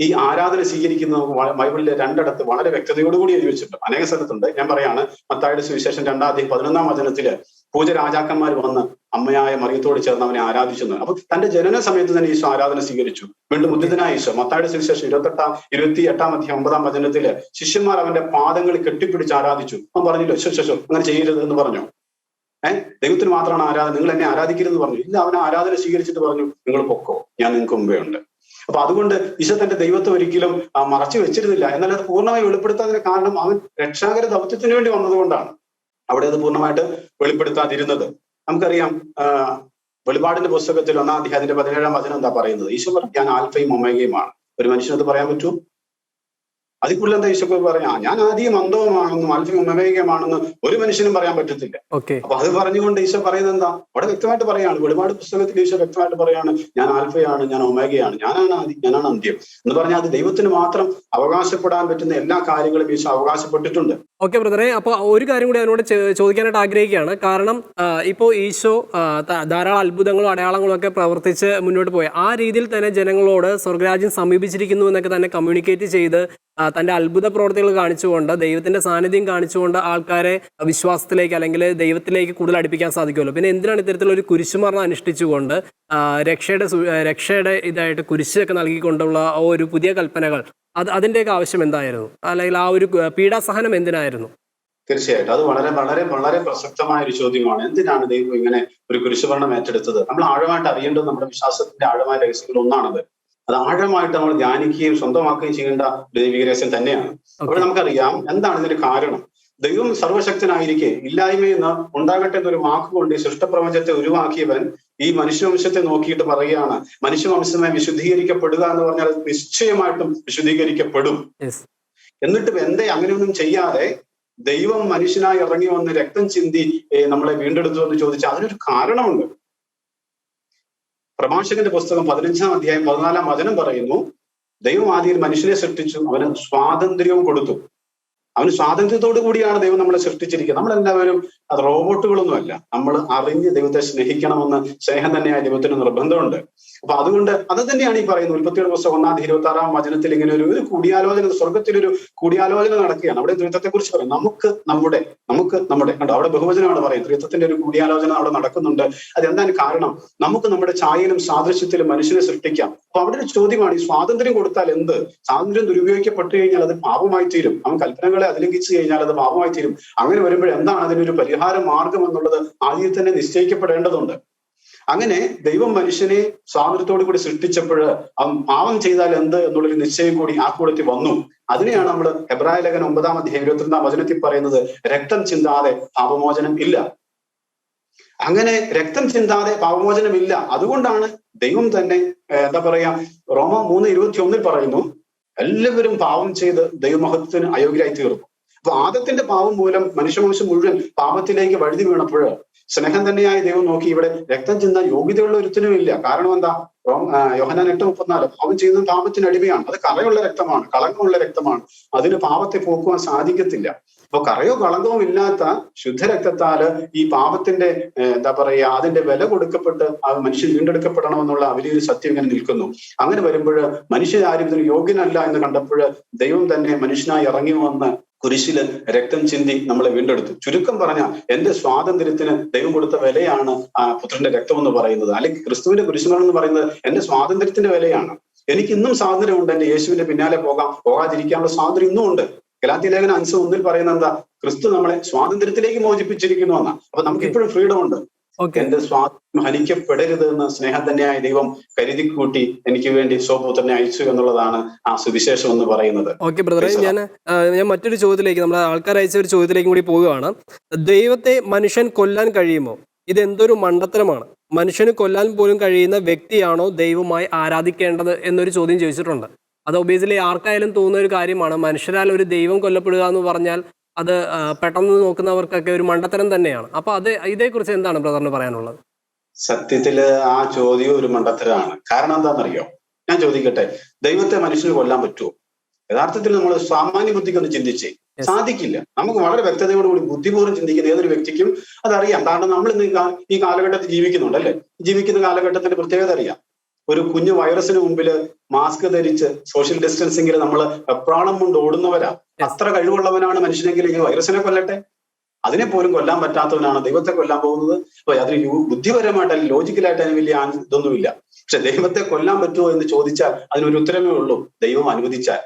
ഈ ആരാധന സ്വീകരിക്കുന്ന ബൈബിളിലെ രണ്ടിടത്ത് വളരെ വ്യക്തതയോടുകൂടി എഴുതി വെച്ചിട്ടുണ്ട്. അനേക സ്ഥലത്തുണ്ട്. ഞാൻ പറയാണ് മത്തായുടെ സുവിശേഷം രണ്ടാം അധ്യയം പതിനൊന്നാം വചനത്തിൽ പൂജ രാജാക്കന്മാർ വന്ന് അമ്മയായ മറിയത്തോട് ചേർന്ന് അവനെ ആരാധിച്ചെന്ന്. അപ്പൊ തന്റെ ജനന സമയത്ത് തന്നെ ഈശോ ആരാധന സ്വീകരിച്ചു. വീണ്ടും മുദ്രിതനായ ഈശോ മത്തായുടെ സുവിശേഷം ഇരുപത്തെട്ടാം ഇരുപത്തി എട്ടാം അധ്യായം ഒമ്പതാം വചനത്തിൽ ശിഷ്യന്മാർ അവന്റെ പാദങ്ങൾ കെട്ടിപ്പിടിച്ച് ആരാധിച്ചു. അവൻ പറഞ്ഞില്ലോ ശോ അങ്ങനെ ചെയ്യരുത് എന്ന് പറഞ്ഞു. ഏഹ് ദൈവത്തിന് മാത്രമാണ് ആരാധന. നിങ്ങൾ എന്നെ ആരാധിക്കരുതെന്ന് പറഞ്ഞു. ഇല്ല അവനെ ആരാധന സ്വീകരിച്ചിട്ട് പറഞ്ഞു നിങ്ങൾ പൊക്കോ ഞാൻ നിങ്ങൾക്ക് മുമ്പേ ഉണ്ട്. അപ്പൊ അതുകൊണ്ട് ഈശോ തന്റെ ദൈവത്തെ ഒരിക്കലും മറച്ചു വെച്ചിരുന്നില്ല. എന്നാൽ അത് പൂർണമായി വെളിപ്പെടുത്താതിന് കാരണം അവൻ രക്ഷാകര ദൗത്യത്തിന് വേണ്ടി വന്നതുകൊണ്ടാണ്. അവിടെ അത് പൂർണമായിട്ട് വെളിപ്പെടുത്താതിരുന്നത്. നമുക്കറിയാം വെളിപാടിന്റെ പുസ്തകത്തിൽ ഒന്നാം അധ്യായത്തിന്റെ പതിനേഴാം വചനം എന്താ പറയുന്നത്? ഈശോ പറഞ്ഞു ഞാൻ ആൽഫയും ഒമേഗയുമാണ് ഒരു മനുഷ്യനത് പറയാൻ പറ്റൂ? അതിൽ കൂടുതൽ എന്താ ഈശോ പറയാ ഞാൻ ആദ്യം അന്തവുമാണെന്നും ആൽഫയും ഒമേഗയുമാണെന്നും ഒരു മനുഷ്യനും പറയാൻ പറ്റത്തില്ല. അപ്പൊ അത് പറഞ്ഞുകൊണ്ട് ഈശോ പറയുന്നത് എന്താ? അവിടെ വ്യക്തമായിട്ട് പറയാണ് വെളിപാട് പുസ്തകത്തിൽ ഈശോ വ്യക്തമായിട്ട് പറയാണ് ഞാൻ ആൽഫയാണ് ഞാൻ ഒമേഗയാണ് ഞാനാണ് ആദ്യം ഞാനാണ് അന്ത്യം. എന്ന് പറഞ്ഞാൽ അത് ദൈവത്തിന് മാത്രം അവകാശപ്പെടാൻ പറ്റുന്ന എല്ലാ കാര്യങ്ങളും ഈശോ അവകാശപ്പെട്ടിട്ടുണ്ട്. ഓക്കെ ബ്രദറെ അപ്പോൾ ഒരു കാര്യം കൂടി അതിനോട് ചോദിക്കാനായിട്ട് ആഗ്രഹിക്കുകയാണ്. കാരണം ഇപ്പോൾ ഈശോ ധാരാളം അത്ഭുതങ്ങളും അടയാളങ്ങളും ഒക്കെ പ്രവർത്തിച്ച് മുന്നോട്ട് പോയി. ആ രീതിയിൽ തന്നെ ജനങ്ങളോട് സ്വർഗരാജ്യം സമീപിച്ചിരിക്കുന്നു എന്നൊക്കെ തന്നെ കമ്മ്യൂണിക്കേറ്റ് ചെയ്ത് തന്റെ അത്ഭുത പ്രവർത്തികൾ കാണിച്ചുകൊണ്ട് ദൈവത്തിന്റെ സാന്നിധ്യം കാണിച്ചുകൊണ്ട് ആൾക്കാരെ വിശ്വാസത്തിലേക്ക് അല്ലെങ്കിൽ ദൈവത്തിലേക്ക് കൂടുതൽ അടുപ്പിക്കാൻ സാധിക്കുമല്ലോ. പിന്നെ എന്തിനാണ് ഇത്തരത്തിലൊരു കുരിശുമരണം അനുഷ്ഠിച്ചുകൊണ്ട് രക്ഷയുടെ രക്ഷയുടെ ഇതായിട്ട് കുരിശൊക്കെ നൽകിക്കൊണ്ടുള്ള ഒരു പുതിയ കൽപ്പനകൾ അത് അതിന്റെയൊക്കെ ആവശ്യം എന്തായിരുന്നു? അല്ലെങ്കിൽ ആ ഒരു പീഡാസഹനം എന്തിനായിരുന്നു? തീർച്ചയായിട്ടും. അത് വളരെ വളരെ വളരെ പ്രസക്തമായ ഒരു ചോദ്യമാണ്. എന്തിനാണ് ദൈവം ഇങ്ങനെ ഒരു കുരിശുഭരണം ഏറ്റെടുത്തത്? നമ്മൾ ആഴമായിട്ട് അറിയേണ്ടത് നമ്മുടെ വിശ്വാസത്തിന്റെ ആഴമായ രഹസ്യങ്ങൾ ഒന്നാണത്. അത് ആഴമായിട്ട് നമ്മൾ ധ്യാനിക്കുകയും സ്വന്തമാക്കുകയും ചെയ്യേണ്ട ദൈവിക രഹസ്യം തന്നെയാണ്. അപ്പോൾ നമുക്കറിയാം എന്താണ് ഇതിന്റെ കാരണം. ദൈവം സർവശക്തനായിരിക്കെ ഇല്ലായ്മയെന്ന് ഉണ്ടാകട്ടെ എന്നൊരു വാക്കുകൊണ്ട് ഈ സൃഷ്ടപ്രപഞ്ചത്തെ ഉരുവാക്കിയവൻ ഈ മനുഷ്യവംശത്തെ നോക്കിയിട്ട് പറയുകയാണ്. മനുഷ്യവംശമായി വിശുദ്ധീകരിക്കപ്പെടുക എന്ന് പറഞ്ഞാൽ നിശ്ചയമായിട്ടും വിശുദ്ധീകരിക്കപ്പെടും. എന്നിട്ടും എന്തേ അങ്ങനെയൊന്നും ചെയ്യാതെ ദൈവം മനുഷ്യനായി ഇറങ്ങി വന്ന് രക്തം ചിന്തി നമ്മളെ വീണ്ടെടുത്തു എന്ന് ചോദിച്ചാൽ അതിനൊരു കാരണമുണ്ട്. പ്രഭാഷകന്റെ പുസ്തകം പതിനഞ്ചാം അധ്യായം പതിനാലാം വചനം പറയുന്നു ദൈവം ആദ്യം മനുഷ്യനെ സൃഷ്ടിച്ചു അവന് സ്വാതന്ത്ര്യവും കൊടുത്തു. അവന് സ്വാതന്ത്ര്യത്തോടു കൂടിയാണ് ദൈവം നമ്മളെ സൃഷ്ടിച്ചിരിക്കുന്നത്. നമ്മളെല്ലാവരും അത് റോബോട്ടുകളൊന്നുമല്ല. നമ്മൾ അറിഞ്ഞ് ദൈവത്തെ സ്നേഹിക്കണമെന്ന് സ്നേഹം തന്നെയായ ദൈവത്തിന് നിർബന്ധമുണ്ട്. അപ്പൊ അതുകൊണ്ട് അത് തന്നെയാണ് ഈ പറയുന്നത് ഉൽപ്പത്തിയുടെ പുസ്തകം ഒന്നാം ഇരുപത്തി ആറാം വചനത്തിൽ ഇങ്ങനെ ഒരു ഒരു കൂടിയാലോചന സ്വർഗത്തിലൊരു കൂടിയാലോചന നടക്കുകയാണ്. അവിടെ ദുരിതത്തെ കുറിച്ച് പറയും. നമുക്ക് നമ്മുടെ നമുക്ക് നമ്മുടെ കണ്ടോ? അവിടെ ബഹുവചനമാണ് പറയുന്നത്. ത്രിത്വത്തിന്റെ ഒരു കൂടിയാലോചന അവിടെ നടക്കുന്നുണ്ട്. അതെന്താണ് കാരണം? നമുക്ക് നമ്മുടെ ചായയിലും സാദൃശ്യത്തിലും മനുഷ്യനെ സൃഷ്ടിക്കാം. അപ്പൊ അവിടെ ഒരു ചോദ്യമാണ് ഈ സ്വാതന്ത്ര്യം കൊടുത്താൽ എന്ത്? സ്വാതന്ത്ര്യം ദുരുപയോഗിക്കപ്പെട്ടു കഴിഞ്ഞാൽ അത് പാപമായി തീരും. അവൻ കൽപ്പനകളെ അതിലംഘിച്ചു കഴിഞ്ഞാൽ അത് പാപമായി തീരും. അങ്ങനെ വരുമ്പോൾ എന്താണ് അതിനൊരു പരിഹാര മാർഗം എന്നുള്ളത് ആദ്യം തന്നെ നിശ്ചയിക്കപ്പെടേണ്ടതുണ്ട്. അങ്ങനെ ദൈവം മനുഷ്യനെ സ്വാതന്ത്ര്യത്തോടു കൂടി സൃഷ്ടിച്ചപ്പോൾ പാപം ചെയ്താൽ എന്ത് എന്നുള്ളൊരു നിശ്ചയം കൂടി ആ കൂടത്തിൽ വന്നു. അതിനെയാണ് നമ്മൾ എബ്രായ ലേഖനം ഒമ്പതാം അധ്യായം ഇരുപത്തിരണ്ടാം വചനത്തിൽ പറയുന്നത് രക്തം ചിന്താതെ പാപമോചനം ഇല്ല. അങ്ങനെ രക്തം ചിന്താതെ പാപമോചനം ഇല്ല. അതുകൊണ്ടാണ് ദൈവം തന്നെ എന്താ പറയാ റോമ മൂന്ന് ഇരുപത്തി ഒന്നിൽ പറയുന്നു എല്ലാവരും പാവം ചെയ്ത് ദൈവമഹത്വത്തിന് അയോഗ്യരായി തീർന്നു അപ്പൊ ആദത്തിന്റെ പാവം മൂലം മനുഷ്യ മുഴുവൻ പാപത്തിലേക്ക് വഴുതി വീണപ്പോൾ സ്നേഹം തന്നെയായ ദൈവം നോക്കി ഇവിടെ രക്തം ചിന്ത യോഗ്യതയുള്ള ഒരുത്തിനും ഇല്ല. കാരണം എന്താ? റോം ആ, യോഹന്നാൻ എട്ട് മുപ്പത്തിനാല് പാപം ചെയ്യുന്ന പാപത്തിന് അടിമയാണ്. അത് കറയുള്ള രക്തമാണ് കളങ്കമുള്ള രക്തമാണ്. അതിന് പാപത്തെ പോക്കുവാൻ സാധിക്കത്തില്ല. അപ്പൊ കറയോ കളങ്കവും ഇല്ലാത്ത ശുദ്ധരക്തത്താൽ ഈ പാപത്തിന്റെ എന്താ പറയാ അതിന്റെ വില കൊടുക്കപ്പെട്ട് ആ മനുഷ്യൻ വീണ്ടെടുക്കപ്പെടണമെന്നുള്ള വലിയൊരു സത്യം ഇങ്ങനെ നിൽക്കുന്നു. അങ്ങനെ വരുമ്പോൾ മനുഷ്യൻ ആരും ഇതിന് യോഗ്യനല്ല എന്ന് കണ്ടപ്പോൾ ദൈവം തന്നെ മനുഷ്യനായി ഇറങ്ങി വന്ന് കുരിശിൽ രക്തം ചിന്തി നമ്മളെ വീണ്ടെടുത്തു. ചുരുക്കം പറഞ്ഞ എന്റെ സ്വാതന്ത്ര്യത്തിന് ദൈവം കൊടുത്ത വിലയാണ് ആ പുത്രന്റെ രക്തം എന്ന് പറയുന്നത്. അല്ലെങ്കിൽ ക്രിസ്തുവിന്റെ കുരിശുമരണം എന്ന് പറയുന്നത് എന്റെ സ്വാതന്ത്ര്യത്തിന്റെ വിലയാണ്. എനിക്ക് ഇന്നും സ്വാതന്ത്ര്യമുണ്ട്. എന്റെ യേശുവിന്റെ പിന്നാലെ പോകാം. പോകാതിരിക്കാനുള്ള സ്വാതന്ത്ര്യം ഇന്നും ഉണ്ട്. ഗലാത്തി ലേഖന അഞ്ച് ഒന്നിൽ പറയുന്നത് എന്താ? ക്രിസ്തു നമ്മളെ സ്വാതന്ത്ര്യത്തിലേക്ക് മോചിപ്പിച്ചിരിക്കുന്നു എന്നാ അപ്പൊ നമുക്ക് ഇപ്പോഴും ഫ്രീഡം ഉണ്ട്. എന്റെ സ്വാത്മ ഹനിക്കപ്പെടരുത് എന്ന് സ്നേഹം തന്നെയായ ദൈവം കരുതി കൂട്ടി എനിക്ക് വേണ്ടി സ്വപുത്രനെ അയച്ചു എന്നുള്ളതാണ് ആ സുവിശേഷം എന്ന് പറയുന്നത്. ഓക്കെ ബ്രദറെ ഞാൻ ഞാൻ മറ്റൊരു ചോദ്യത്തിലേക്ക് നമ്മുടെ ആൾക്കാർ അയച്ച ഒരു ചോദ്യത്തിലേക്കും കൂടി പോവുകയാണ്. ദൈവത്തെ മനുഷ്യൻ കൊല്ലാൻ കഴിയുമോ? ഇതെന്തൊരു മണ്ടത്തരമാണ്. മനുഷ്യന് കൊല്ലാൻ പോലും കഴിയുന്ന വ്യക്തിയാണോ ദൈവമായി ആരാധിക്കേണ്ടത് എന്നൊരു ചോദ്യം ചോദിച്ചിട്ടുണ്ട്. അത് ഒബിയസ്ലി ആർക്കായാലും തോന്നുന്ന ഒരു കാര്യമാണ്. മനുഷ്യരാൽ ഒരു ദൈവം കൊല്ലപ്പെടുക എന്ന് പറഞ്ഞാൽ അത് പെട്ടെന്ന് നോക്കുന്നവർക്കൊക്കെ ഒരു മണ്ടത്തരം തന്നെയാണ്. അപ്പൊ അത് ഇതേക്കുറിച്ച് എന്താണ് ബ്രദറിന് പറയാനുള്ളത്? സത്യത്തിൽ ആ ചോദ്യം ഒരു മണ്ടത്തരമാണ്. കാരണം എന്താണെന്നറിയോ? ഞാൻ ചോദിക്കട്ടെ. ദൈവത്തെ മനുഷ്യന് കൊല്ലാൻ പറ്റുമോ യഥാർത്ഥത്തിൽ നമ്മൾ സാമാന്യ ബുദ്ധിക്ക് ഒന്ന് ചിന്തിച്ചേ സാധിക്കില്ല. നമുക്ക് വളരെ വ്യക്തതയോടുകൂടി ബുദ്ധിപൂർവം ചിന്തിക്കുന്ന ഏതൊരു വ്യക്തിക്കും അതറിയാം. കാരണം നമ്മൾ ഇന്ന് ഈ ഈ കാലഘട്ടത്തിൽ ജീവിക്കുന്നുണ്ട് അല്ലെ? ജീവിക്കുന്ന കാലഘട്ടത്തിന്റെ പ്രത്യേകത അറിയാം. ഒരു കുഞ്ഞു വൈറസിന് മുമ്പിൽ മാസ്ക് ധരിച്ച് സോഷ്യൽ ഡിസ്റ്റൻസിംഗിൽ നമ്മൾ എപ്രാണം കൊണ്ട് ഓടുന്നവരാ. അത്ര കഴിവുള്ളവനാണ് മനുഷ്യനെങ്കിൽ ഈ വൈറസിനെ കൊല്ലട്ടെ? അതിനെ പോലും കൊല്ലാൻ പറ്റാത്തവനാണ് ദൈവത്തെ കൊല്ലാൻ പോകുന്നത്. അപ്പൊ അതിന് ബുദ്ധിപരമായിട്ട് അല്ലെങ്കിൽ ലോജിക്കലായിട്ട് അതിന് വലിയ ഇതൊന്നുമില്ല. പക്ഷെ ദൈവത്തെ കൊല്ലാൻ പറ്റുമോ എന്ന് ചോദിച്ചാൽ അതിനൊരു ഉത്തരമേ ഉള്ളൂ. ദൈവം അനുവദിച്ചാൽ.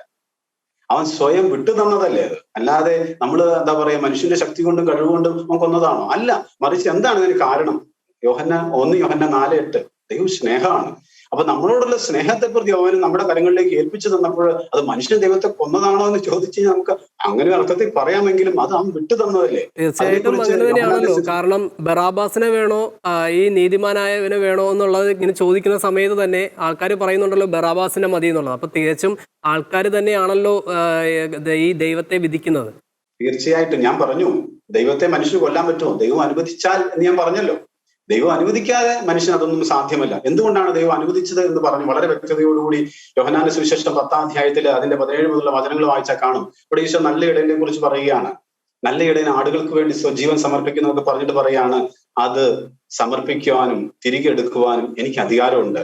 അവൻ സ്വയം വിട്ടു തന്നതല്ലേ അത്? അല്ലാതെ നമ്മൾ എന്താ പറയാ മനുഷ്യന്റെ ശക്തി കൊണ്ടും കഴിവുകൊണ്ടും അവൻ കൊന്നതാണോ? അല്ല. മറിച്ച് എന്താണ് ഇതിന് കാരണം? യോഹന്ന ഒന്ന് യോഹന്ന നാല് എട്ട്. ദൈവം സ്നേഹമാണ്. അപ്പൊ നമ്മളോടുള്ള സ്നേഹത്തെ പ്രതി അവന് നമ്മുടെ കരങ്ങളിലേക്ക് ഏൽപ്പിച്ചു തന്നപ്പോൾ അത് മനുഷ്യൻ ദൈവത്തെ കൊന്നതാണോ എന്ന് ചോദിച്ചു നമുക്ക് അങ്ങനെ അർത്ഥത്തിൽ പറയാമെങ്കിലും അത് അവൻ വിട്ടു തന്നതല്ലേ? തീർച്ചയായിട്ടും അങ്ങനെ തന്നെയാണല്ലോ. കാരണം ബറാബാസിനെ വേണോ ഈ നീതിമാനായവനെ വേണോ എന്നുള്ളത് ഇങ്ങനെ ചോദിക്കുന്ന സമയത്ത് തന്നെ ആൾക്കാർ പറയുന്നുണ്ടല്ലോ ബറാബാസിനെ മതി എന്നുള്ളത്. അപ്പൊ തികച്ചും ആൾക്കാർ തന്നെയാണല്ലോ ഈ ദൈവത്തെ വിധിക്കുന്നത്. തീർച്ചയായിട്ടും ഞാൻ പറഞ്ഞു ദൈവത്തെ മനുഷ്യന് കൊല്ലാൻ പറ്റുമോ? ദൈവം അനുവദിച്ചാൽ എന്ന് ഞാൻ പറഞ്ഞല്ലോ. ദൈവം അനുവദിക്കാതെ മനുഷ്യൻ അതൊന്നും സാധ്യമല്ല. എന്തുകൊണ്ടാണ് ദൈവം അനുവദിച്ചത് എന്ന് പറഞ്ഞ് വളരെ വ്യക്തതയോടുകൂടി യോഹനാന്റെ സുവിശേഷം പത്താം അധ്യായത്തിൽ അതിന്റെ പതിനേഴ് മുതലുള്ള വചനങ്ങൾ വായിച്ചാൽ കാണും. ഇവിടെ ഈശോ നല്ല ഇടനെ കുറിച്ച് പറയുകയാണ്. നല്ല ഇടയൻ ആടുകൾക്ക് വേണ്ടി സ്വജീവൻ സമർപ്പിക്കുന്നു എന്ന് പറഞ്ഞിട്ട് പറയാണ് അത് സമർപ്പിക്കുവാനും തിരികെ എടുക്കുവാനും എനിക്ക് അധികാരമുണ്ട്.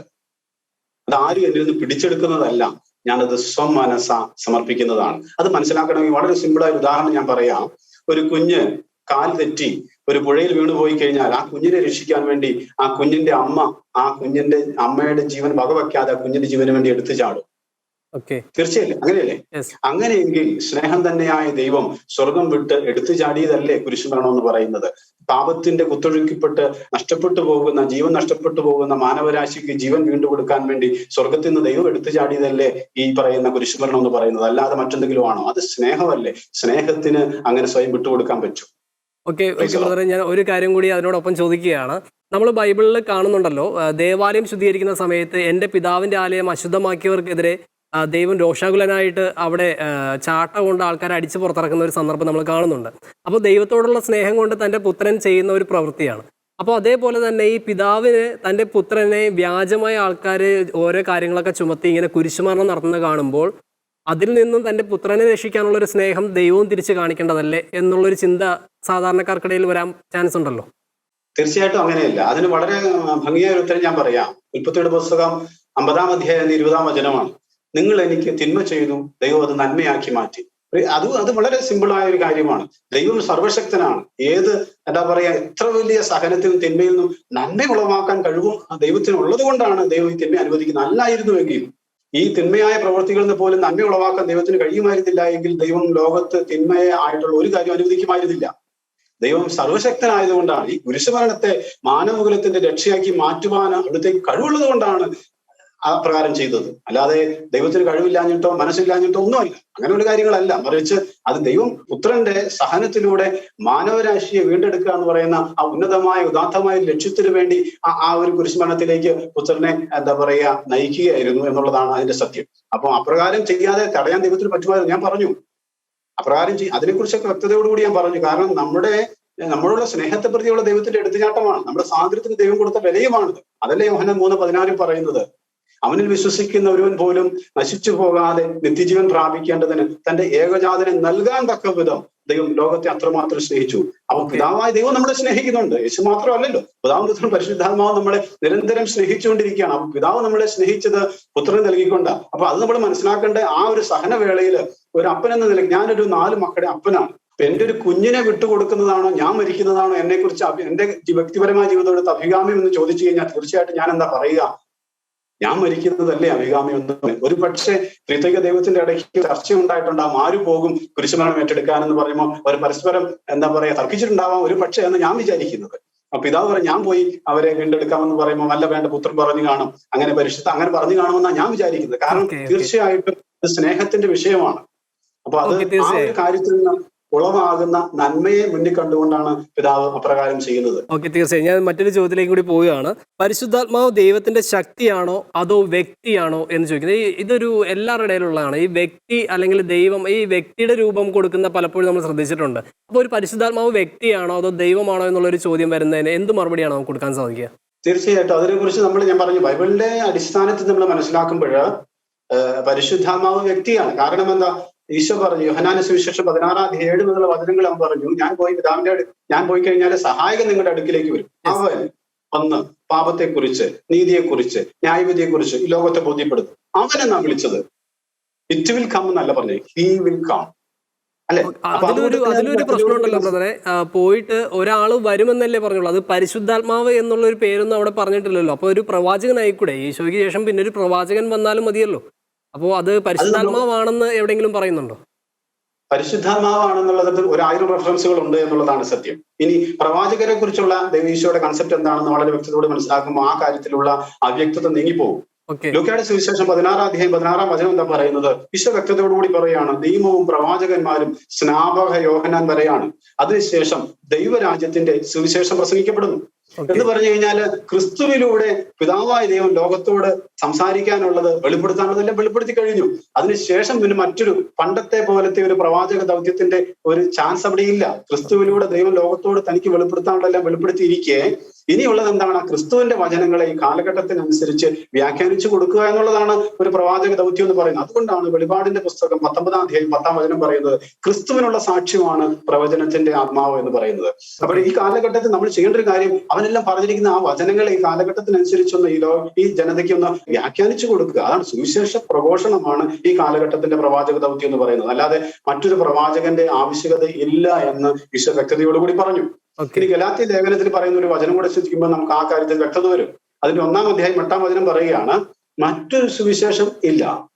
അത് ആരും എന്നിൽ നിന്ന് പിടിച്ചെടുക്കുന്നതല്ല. ഞാനത് സ്വം മനസ സമർപ്പിക്കുന്നതാണ്. അത് മനസ്സിലാക്കണമെങ്കിൽ വളരെ സിമ്പിളായ ഉദാഹരണം ഞാൻ പറയാം. ഒരു കുഞ്ഞ് കാൽ തെറ്റി ഒരു പുഴയിൽ വീണുപോയി കഴിഞ്ഞാൽ ആ കുഞ്ഞിനെ രക്ഷിക്കാൻ വേണ്ടി ആ കുഞ്ഞിന്റെ അമ്മ ആ കുഞ്ഞിന്റെ അമ്മയുടെ ജീവൻ വകവയ്ക്കാതെ ആ കുഞ്ഞിന്റെ ജീവന് വേണ്ടി എടുത്തു ചാടും. തീർച്ചയല്ലേ അങ്ങനെയല്ലേ? അങ്ങനെയെങ്കിൽ സ്നേഹം തന്നെയായ ദൈവം സ്വർഗം വിട്ട് എടുത്തു ചാടിയതല്ലേ കുരിശുമരണം എന്ന് പറയുന്നത്? പാപത്തിന്റെ കുത്തൊഴുക്കിപ്പെട്ട് നഷ്ടപ്പെട്ടു പോകുന്ന ജീവൻ നഷ്ടപ്പെട്ടു പോകുന്ന മാനവരാശിക്ക് ജീവൻ വീണ്ടും കൊടുക്കാൻ വേണ്ടി സ്വർഗത്തിൽ നിന്ന് ദൈവം എടുത്തു ചാടിയതല്ലേ ഈ പറയുന്ന കുരിശുമരണം എന്ന് പറയുന്നത്? അല്ലാതെ മറ്റെന്തെങ്കിലും ആണോ അത് സ്നേഹമല്ലേ? സ്നേഹത്തിന് അങ്ങനെ സ്വയം വിട്ടുകൊടുക്കാൻ പറ്റും. ഓക്കെ ബ്രദറെ ഞാൻ ഒരു കാര്യം കൂടി അതിനോടൊപ്പം ചോദിക്കുകയാണ്. നമ്മൾ ബൈബിളിൽ കാണുന്നുണ്ടല്ലോ ദേവാലയം ശുദ്ധീകരിക്കുന്ന സമയത്ത് എന്റെ പിതാവിന്റെ ആലയം അശുദ്ധമാക്കിയവർക്കെതിരെ ദൈവം രോഷാകുലനായിട്ട് അവിടെ ചാട്ട കൊണ്ട് ആൾക്കാരെ അടിച്ചു പുറത്തിറക്കുന്ന ഒരു സന്ദർഭം നമ്മൾ കാണുന്നുണ്ട്. അപ്പോൾ ദൈവത്തോടുള്ള സ്നേഹം കൊണ്ട് തന്റെ പുത്രൻ ചെയ്യുന്ന ഒരു പ്രവൃത്തിയാണ്. അപ്പോൾ അതേപോലെ തന്നെ ഈ പിതാവിന് തന്റെ പുത്രനെ വ്യാജമായ ആൾക്കാർ ഓരോ കാര്യങ്ങളൊക്കെ ചുമത്തി ഇങ്ങനെ കുരിശുമരണം നടത്തുന്ന കാണുമ്പോൾ അതിൽ നിന്നും തന്റെ പുത്രനെ രക്ഷിക്കാനുള്ള ഒരു സ്നേഹം ദൈവവും തിരിച്ച് കാണിക്കേണ്ടതല്ലേ എന്നുള്ളൊരു ചിന്ത സാധാരണക്കാർക്കിടയിൽ വരാൻ ചാൻസ് ഉണ്ടല്ലോ? തീർച്ചയായിട്ടും അങ്ങനെയല്ല. അതിന് വളരെ ഭംഗിയായ ഒരു ഉത്തരം ഞാൻ പറയാം. ഉൽപ്പത്തിയുടെ പുസ്തകം അമ്പതാം അധ്യായം ഇരുപതാം വചനമാണ്. നിങ്ങൾ എനിക്ക് തിന്മ ചെയ്തു ദൈവം അത് നന്മയാക്കി മാറ്റി. അത് അത് വളരെ സിമ്പിളായ ഒരു കാര്യമാണ്. ദൈവം സർവശക്തനാണ്. ഏത് എന്താ പറയാ എത്ര വലിയ സഹനത്തിനും തിന്മയിൽ നിന്നും നന്മ ഉളവാക്കാൻ കഴിവും ദൈവത്തിന് ഉള്ളത് കൊണ്ടാണ് ദൈവം ഈ തിന്മ അനുവദിക്കുന്നത്. അല്ലായിരുന്നുവെങ്കിൽ ഈ തിന്മയായ പ്രവൃത്തികളിൽ നിന്ന് പോലും നന്മ ഉളവാക്കാൻ ദൈവത്തിന് കഴിയുമായിരുന്നില്ല എങ്കിൽ ദൈവം ലോകത്ത് തിന്മയെ ആയിട്ടുള്ള ഒരു കാര്യം അനുവദിക്കുമായിരുന്നില്ല. ദൈവം സർവശക്തനായതുകൊണ്ടാണ് ഈ കുരിശുമരണത്തെ മാനവകുലത്തിന്റെ രക്ഷയാക്കി മാറ്റുവാൻ അവിടുത്തെ കഴിവുള്ളത് കൊണ്ടാണ് ആ പ്രകാരം ചെയ്തത്. അല്ലാതെ ദൈവത്തിന് കഴിവില്ലാഞ്ഞിട്ടോ മനസ്സില്ലാഞ്ഞിട്ടോ ഒന്നുമല്ല. അങ്ങനെയുള്ള കാര്യങ്ങളല്ല. മറിച്ച് അത് ദൈവം പുത്രന്റെ സഹനത്തിലൂടെ മാനവരാശിയെ വീണ്ടെടുക്കുക എന്ന് പറയുന്ന ആ ഉന്നതമായ ഉദാത്തമായ ലക്ഷ്യത്തിന് വേണ്ടി ആ ആ ഒരു കുരിശുമരണത്തിലേക്ക് പുത്രനെ എന്താ പറയുക നയിക്കുകയായിരുന്നു എന്നുള്ളതാണ് അതിന്റെ സത്യം. അപ്പൊ അപ്രകാരം ചെയ്യാതെ തടയാൻ ദൈവത്തിന് പറ്റുമായിരുന്നു. ഞാൻ പറഞ്ഞു. അപ്രകാരം ചെയ്യും അതിനെക്കുറിച്ചൊക്കെ വ്യക്തതയോടുകൂടി ഞാൻ പറഞ്ഞു. കാരണം നമ്മുടെ നമ്മളുള്ള സ്നേഹത്തെ പ്രതിയുള്ള ദൈവത്തിന്റെ എടുത്തുചാട്ടമാണ്. നമ്മുടെ സ്വാതന്ത്ര്യത്തിന് ദൈവം കൊടുത്ത വിലയുമാണിത്. അതല്ലേ യോഹനൻ മൂന്ന് പതിനാറിൽ പറയുന്നത്? അവനിൽ വിശ്വസിക്കുന്ന ഒരുവൻ പോലും നശിച്ചു പോകാതെ നിത്യജീവൻ പ്രാപിക്കേണ്ടതിന് തന്റെ ഏകജാതനെ നൽകാൻ തക്ക വിധം ദൈവം ലോകത്തെ അത്രമാത്രം സ്നേഹിച്ചു. അപ്പൊ പിതാവായ ദൈവം നമ്മളെ സ്നേഹിക്കുന്നുണ്ട്. യേശു മാത്രമല്ലല്ലോ. പിതാവും പുത്രൻ പരിശുദ്ധാത്മാവ് നമ്മളെ നിരന്തരം സ്നേഹിച്ചുകൊണ്ടിരിക്കുകയാണ്. അപ്പൊ പിതാവ് നമ്മളെ സ്നേഹിച്ചത് പുത്രൻ നൽകിക്കൊണ്ട. അപ്പൊ അത് നമ്മൾ മനസ്സിലാക്കേണ്ട ആ ഒരു സഹനവേളയിൽ ഒരു അപ്പൻ എന്ന നിലയ്ക്ക് ഞാനൊരു നാല് മക്കളുടെ അപ്പനാണ്. അപ്പൊ എന്റെ ഒരു കുഞ്ഞിനെ വിട്ടുകൊടുക്കുന്നതാണോ ഞാൻ മരിക്കുന്നതാണോ എന്നെ കുറിച്ച് എന്റെ വ്യക്തിപരമായ ജീവിതത്തോട് അഭികാമ്യം എന്ന് ചോദിച്ചു കഴിഞ്ഞാൽ തീർച്ചയായിട്ടും ഞാൻ എന്താ പറയുക? ഞാൻ മരിക്കുന്നതല്ലേ അഭികാമി എന്ന് ഒരു പക്ഷേ ത്രിതൈക ദൈവത്തിന്റെ ഇടയ്ക്ക് ചർച്ച ഉണ്ടായിട്ടുണ്ടാവും ആര് പോകും കുരിശുമരണം ഏറ്റെടുക്കാൻ എന്ന് പറയുമ്പോൾ അവർ പരസ്പരം എന്താ പറയാ തർക്കിച്ചിട്ടുണ്ടാവാം ഒരു പക്ഷേ എന്ന് ഞാൻ വിചാരിക്കുന്നത്. അപ്പൊ പിതാവ് പറയും ഞാൻ പോയി അവരെ വീണ്ടെടുക്കാമെന്ന് പറയുമ്പോൾ അല്ല വേണ്ട പുത്രൻ പറഞ്ഞു കാണും. അങ്ങനെ പരിശുദ്ധ അങ്ങനെ പറഞ്ഞു കാണുമെന്നാണ് ഞാൻ വിചാരിക്കുന്നത്. കാരണം. തീർച്ചയായിട്ടും സ്നേഹത്തിന്റെ വിഷയമാണ്. അപ്പൊ അത് ആ ഒരു. കാര്യത്തിൽ നിന്ന് ഉളവാകുന്ന നന്മയെ മുന്നിൽ കണ്ടുകൊണ്ടാണ് പിതാവ് അപ്രകാരം ചെയ്യുന്നത്. ഓക്കെ തീർച്ചയായും. ഞാൻ മറ്റൊരു ചോദ്യത്തിലേക്ക് കൂടി പോവുകയാണ്. പരിശുദ്ധാത്മാവ് ദൈവത്തിന്റെ ശക്തിയാണോ അതോ വ്യക്തിയാണോ എന്ന് ചോദിക്കുന്നത്. ഇതൊരു എല്ലാവരുടെ ഇടയിലുള്ളതാണ്. ഈ വ്യക്തി അല്ലെങ്കിൽ ദൈവം ഈ വ്യക്തിയുടെ രൂപം കൊടുക്കുന്ന പലപ്പോഴും നമ്മൾ ശ്രദ്ധിച്ചിട്ടുണ്ട്. അപ്പോൾ ഒരു പരിശുദ്ധാത്മാവ് വ്യക്തിയാണോ അതോ ദൈവമാണോ എന്നുള്ള ഒരു ചോദ്യം വരുന്നതിന് എന്ത് മറുപടിയാണ് നമുക്ക് കൊടുക്കാൻ സാധിക്കുക? തീർച്ചയായിട്ടും. അതിനെക്കുറിച്ച് നമ്മൾ ഞാൻ പറഞ്ഞു ബൈബിളിന്റെ അടിസ്ഥാനത്തിൽ നമ്മൾ മനസ്സിലാക്കുമ്പോൾ പരിശുദ്ധാത്മാവ് വ്യക്തിയാണ്. കാരണം എന്താ? ഈശോ പറഞ്ഞു യോഹനാന സുവിശേഷം പതിനാറാം തീയതി ഏഴ് മുതൽ വചനങ്ങൾ അവൻ പറഞ്ഞു ഞാൻ പോയി പിതാവിന്റെ അടുത്ത് ഞാൻ പോയി കഴിഞ്ഞാൽ സഹായകൻ നിങ്ങളുടെ അടുക്കിലേക്ക് വരും. അവൻ വന്ന് പാപത്തെക്കുറിച്ച് നീതിയെക്കുറിച്ച് ന്യായവിധിയെക്കുറിച്ച് ഈ ലോകത്തെ ബോധ്യപ്പെടുത്തും അവനെന്നാ വിളിച്ചത്? ഇറ്റ് വിൽ കം എന്നല്ല പറഞ്ഞു ഹീ വിൽ കം അതിലൊരു അതിലൊരു പ്രശ്നമുണ്ടല്ലോ ബ്രദറെ. പോയിട്ട് ഒരാൾ വരുമെന്നല്ലേ പറഞ്ഞുള്ളൂ. അത് പരിശുദ്ധാത്മാവ് എന്നുള്ള ഒരു പേരൊന്നും അവിടെ പറഞ്ഞിട്ടില്ലല്ലോ. അപ്പൊ ഒരു പ്രവാചകനായിക്കൂടെ? ഈശോയ്ക്ക് ശേഷം പിന്നെ ഒരു പ്രവാചകൻ വന്നാലും മതിയല്ലോ. അപ്പോൾ അത് പരിശുദ്ധാത്മാവാണെന്ന് എവിടെയെങ്കിലും പറയുന്നുണ്ടോ? പരിശുദ്ധാത്മാവാണെന്നുള്ളത് ഒരു ആയിരം റെഫറൻസുകൾ ഉണ്ട് എന്നുള്ളതാണ് സത്യം. ഇനി പ്രവാചകരെ കുറിച്ചുള്ള ദൈവീശോയുടെ കൺസെപ്റ്റ് എന്താണെന്ന് വളരെ വ്യക്തതയോടെ മനസ്സിലാക്കുമ്പോൾ ആ കാര്യത്തിലുള്ള അവ്യക്തത നീങ്ങിപ്പോകും. ലൂക്കയുടെ സുവിശേഷം പതിനാറാം അധ്യായം പതിനാറാം വചനം എന്താ പറയുന്നത്? വിശ്വവ്യക്തതയോടുകൂടി പറയാണ് നിയമവും പ്രവാചകന്മാരും സ്നാപക യോഹനാൻ വരെയാണ്. അതിനുശേഷം ദൈവരാജ്യത്തിന്റെ സുവിശേഷം പ്രസംഗിക്കപ്പെടുന്നു. എന്ന് പറഞ്ഞു കഴിഞ്ഞാൽ ക്രിസ്തുവിലൂടെ പിതാവായ ദൈവം ലോകത്തോട് സംസാരിക്കാനുള്ളത് വെളിപ്പെടുത്താനുള്ളതെല്ലാം വെളിപ്പെടുത്തി കഴിഞ്ഞു. അതിനുശേഷം പിന്നെ മറ്റൊരു പണ്ടത്തെ പോലത്തെ ഒരു പ്രവാചക ദൗത്യത്തിന്റെ ഒരു ചാൻസ് അവിടെ ഇല്ല ക്രിസ്തുവിലൂടെ ദൈവം ലോകത്തോട് തനിക്ക് വെളിപ്പെടുത്താനുള്ളതെല്ലാം വെളിപ്പെടുത്തിയിരിക്കെ. ഇനിയുള്ളത് എന്താണ്? ക്രിസ്തുവിന്റെ വചനങ്ങളെ ഈ കാലഘട്ടത്തിനനുസരിച്ച് വ്യാഖ്യാനിച്ചു കൊടുക്കുക എന്നുള്ളതാണ് ഒരു പ്രവാചക ദൗത്യം എന്ന് പറയുന്നത്. അതുകൊണ്ടാണ് വെളിപാടിന്റെ പുസ്തകം പത്തൊമ്പതാം അധ്യായം പത്താം വചനം പറയുന്നത് ക്രിസ്തുവിനുള്ള സാക്ഷ്യമാണ് പ്രവചനത്തിന്റെ ആത്മാവ് എന്ന് പറയുന്നത്. അപ്പോൾ ഈ കാലഘട്ടത്തിൽ നമ്മൾ ചെയ്യേണ്ട ഒരു കാര്യം അവനെല്ലാം പറഞ്ഞിരിക്കുന്ന ആ വചനങ്ങളെ ഈ കാലഘട്ടത്തിനനുസരിച്ചൊന്ന് ഈ ലോ ഈ ജനതയ്ക്ക് ഒന്ന് വ്യാഖ്യാനിച്ചു കൊടുക്കുക. അതാണ് സുവിശേഷ പ്രഘോഷണമാണ് ഈ കാലഘട്ടത്തിന്റെ പ്രവാചക ദൗത്യം എന്ന് പറയുന്നത്. അല്ലാതെ മറ്റൊരു പ്രവാചകന്റെ ആവശ്യകത ഇല്ല എന്ന് ഈശോ വ്യക്തതയോടുകൂടി പറഞ്ഞു. ഇനി ഗലാത്തി ലേഖനത്തിൽ പറയുന്ന ഒരു വചനം കൂടെ ശ്രദ്ധിക്കുമ്പോൾ നമുക്ക് ആ കാര്യത്തിൽ വ്യക്തത വരും. അതിന്റെ ഒന്നാം അധ്യായം എട്ടാം വചനം പറയുകയാണ് മറ്റൊരു സുവിശേഷം ഇല്ല.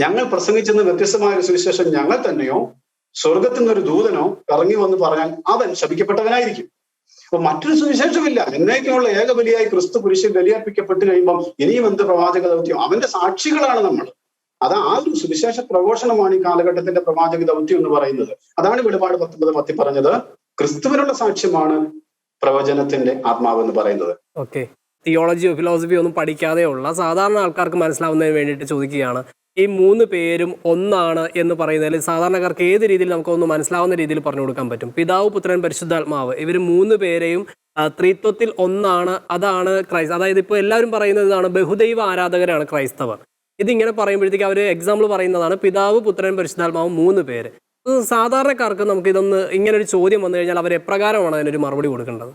ഞങ്ങൾ പ്രസംഗിച്ചെന്ന് വ്യത്യസ്തമായ ഒരു സുവിശേഷം ഞങ്ങൾ തന്നെയോ സ്വർഗത്തിൽ നിന്നൊരു ദൂതനോ ഇറങ്ങി വന്ന് പറഞ്ഞാൽ അവൻ ശപിക്കപ്പെട്ടവനായിരിക്കും. അപ്പൊ മറ്റൊരു സുവിശേഷമില്ല എന്നേക്കുമുള്ള ഏകബലിയായി ക്രിസ്തു പുരുഷൻ ബലിയർപ്പിക്കപ്പെട്ട് കഴിയുമ്പോൾ ഇനിയും എന്ത് പ്രവാചക ദൗത്യം? അവന്റെ സാക്ഷികളാണ് നമ്മൾ. അത് ആ ഒരു സുവിശേഷ പ്രഘോഷണമാണ് ഈ കാലഘട്ടത്തിന്റെ പ്രവാചക ദൗത്യം എന്ന് പറയുന്നത്. അതാണ് വെളിപാട് പത്തൊമ്പത് പത്തി പറഞ്ഞത്. ക്രിസ്തുവിനുള്ള സാക്ഷ്യമാണ് പ്രവചനത്തിന്റെ ആത്മാവ് എന്ന് പറയുന്നത് ഓക്കെ തിയോളജിയോ ഫിലോസഫിയോ ഒന്നും പഠിക്കാതെ ഉള്ള സാധാരണ ആൾക്കാർക്ക് മനസ്സിലാവുന്നതിന് വേണ്ടിയിട്ട് ചോദിക്കുകയാണ് ഈ മൂന്ന് പേരും ഒന്നാണ് എന്ന് പറയുന്നതിൽ സാധാരണക്കാർക്ക് ഏത് രീതിയിൽ നമുക്കൊന്ന് മനസ്സിലാവുന്ന രീതിയിൽ പറഞ്ഞു കൊടുക്കാൻ പറ്റും? പിതാവ് പുത്രൻ പരിശുദ്ധാത്മാവ് ഇവർ മൂന്ന് പേരെയും ത്രിത്വത്തിൽ ഒന്നാണ് അതാണ് ക്രൈസ്ത അതായത് ഇപ്പോൾ എല്ലാവരും പറയുന്നത് ഇതാണ് ബഹുദൈവ ആരാധകരാണ് ക്രൈസ്തവർ. ഇതിങ്ങനെ പറയുമ്പോഴത്തേക്ക് അവർ എക്സാമ്പിൾ പറയുന്നതാണ് പിതാവ് പുത്രൻ പരിശുദ്ധാത്മാവ് മൂന്ന് പേര്. സാധാരണക്കാർക്ക് നമുക്ക് ഇതൊന്ന് ഇങ്ങനെ ഒരു ചോദ്യം വന്നു കഴിഞ്ഞാൽ അവർ എപ്രകാരമാണ് അതിനൊരു മറുപടി കൊടുക്കേണ്ടത്?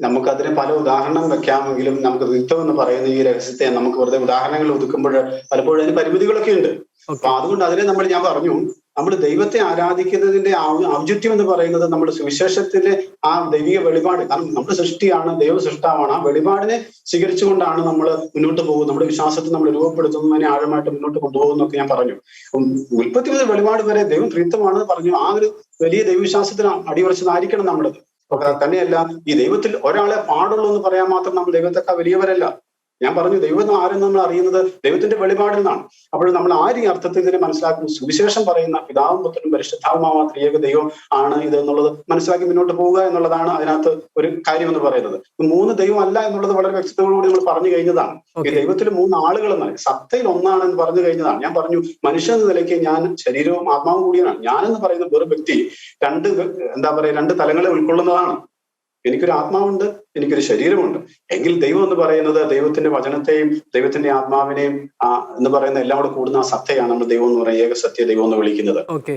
നമുക്കതിന് പല ഉദാഹരണം വെക്കാമെങ്കിലും നമുക്ക് യുദ്ധം എന്ന് പറയുന്ന ഈ രഹസ്യത്തെ നമുക്ക് വെറുതെ ഉദാഹരണങ്ങൾ ഒതുക്കുമ്പോൾ പലപ്പോഴും അതിന് പരിമിതികളൊക്കെ ഉണ്ട്. അപ്പൊ അതുകൊണ്ട് അതിനെ നമ്മൾ ഞാൻ പറഞ്ഞു. നമ്മൾ ദൈവത്തെ ആരാധിക്കുന്നതിന്റെ ഔചിത്യം എന്ന് പറയുന്നത് നമ്മുടെ സുവിശേഷത്തിലെ ആ ദൈവിക വെളിപാട്. കാരണം നമ്മുടെ സൃഷ്ടിയാണ് ദൈവ സൃഷ്ടാവാണ്. ആ വെളിപാടിനെ സ്വീകരിച്ചുകൊണ്ടാണ് നമ്മൾ മുന്നോട്ട് പോകുന്നത്. നമ്മുടെ വിശ്വാസത്തെ നമ്മൾ രൂപപ്പെടുത്തുന്നതിനെ ആഴമായിട്ട് മുന്നോട്ട് കൊണ്ടുപോകുന്നൊക്കെ ഞാൻ പറഞ്ഞു. ഉൽപ്പത്തി മുതൽ വെളിപാട് വരെ ദൈവം ത്രിത്വമാണെന്ന് പറഞ്ഞു. ആ ഒരു വലിയ ദൈവവിശ്വാസത്തിന് അടിയുറച്ചതായിരിക്കണം നമ്മുടേത് തന്നെയല്ല ഈ ദൈവത്തിൽ ഒരാളെ പാടുള്ളൂ എന്ന് പറയാൻ മാത്രം നമ്മൾ ദൈവത്തെക്കാൾ വലിയവരല്ല. ഞാൻ പറഞ്ഞു ദൈവം ആരെന്ന് നമ്മൾ അറിയുന്നത് ദൈവത്തിന്റെ വെളിപാടിൽ നിന്നാണ്. അപ്പോൾ നമ്മൾ ആ ഒരു അർത്ഥത്തിൽ ഇതിനെ മനസ്സിലാക്കുന്നു? സുവിശേഷം പറയുന്ന പിതാവും പുത്രനും പരിശുദ്ധാവുമാവാ ത്രിയേക ദൈവം ആണ് ഇത് എന്നുള്ളത് മനസ്സിലാക്കി മുന്നോട്ട് പോവുക എന്നുള്ളതാണ് അതിനകത്ത് ഒരു കാര്യം എന്ന് പറയുന്നത്. മൂന്ന് ദൈവം അല്ല എന്നുള്ളത് വളരെ വ്യക്തതയോടുകൂടി നമ്മൾ പറഞ്ഞു കഴിഞ്ഞതാണ്. ഈ ദൈവത്തിൽ മൂന്ന് ആളുകൾ എന്നാണ്. സത്തയിൽ ഒന്നാണെന്ന് പറഞ്ഞു കഴിഞ്ഞതാണ്. ഞാൻ പറഞ്ഞു മനുഷ്യൻ എന്ന നിലയ്ക്ക് ഞാൻ ശരീരവും ആത്മാവും കൂടിയാണ് ഞാൻ എന്ന് പറയുന്ന വെറും വ്യക്തി രണ്ട് എന്താ പറയുക രണ്ട് തലങ്ങളെ ഉൾക്കൊള്ളുന്നതാണ്. എനിക്കൊരു ആത്മാവുണ്ട് എനിക്കൊരു ശരീരമുണ്ട്. എങ്കിൽ ദൈവം എന്ന് പറയുന്നത് ദൈവത്തിന്റെ വചനത്തെയും ദൈവത്തിന്റെ ആത്മാവിനെയും എന്ന് പറയുന്ന എല്ലാം കൂടെ കൂടുന്ന ആ സത്തയാണ് നമ്മൾ ദൈവം എന്ന് പറയുന്നത് ഏക സത്യ ദൈവം എന്ന് വിളിക്കുന്നത്. ഓക്കെ.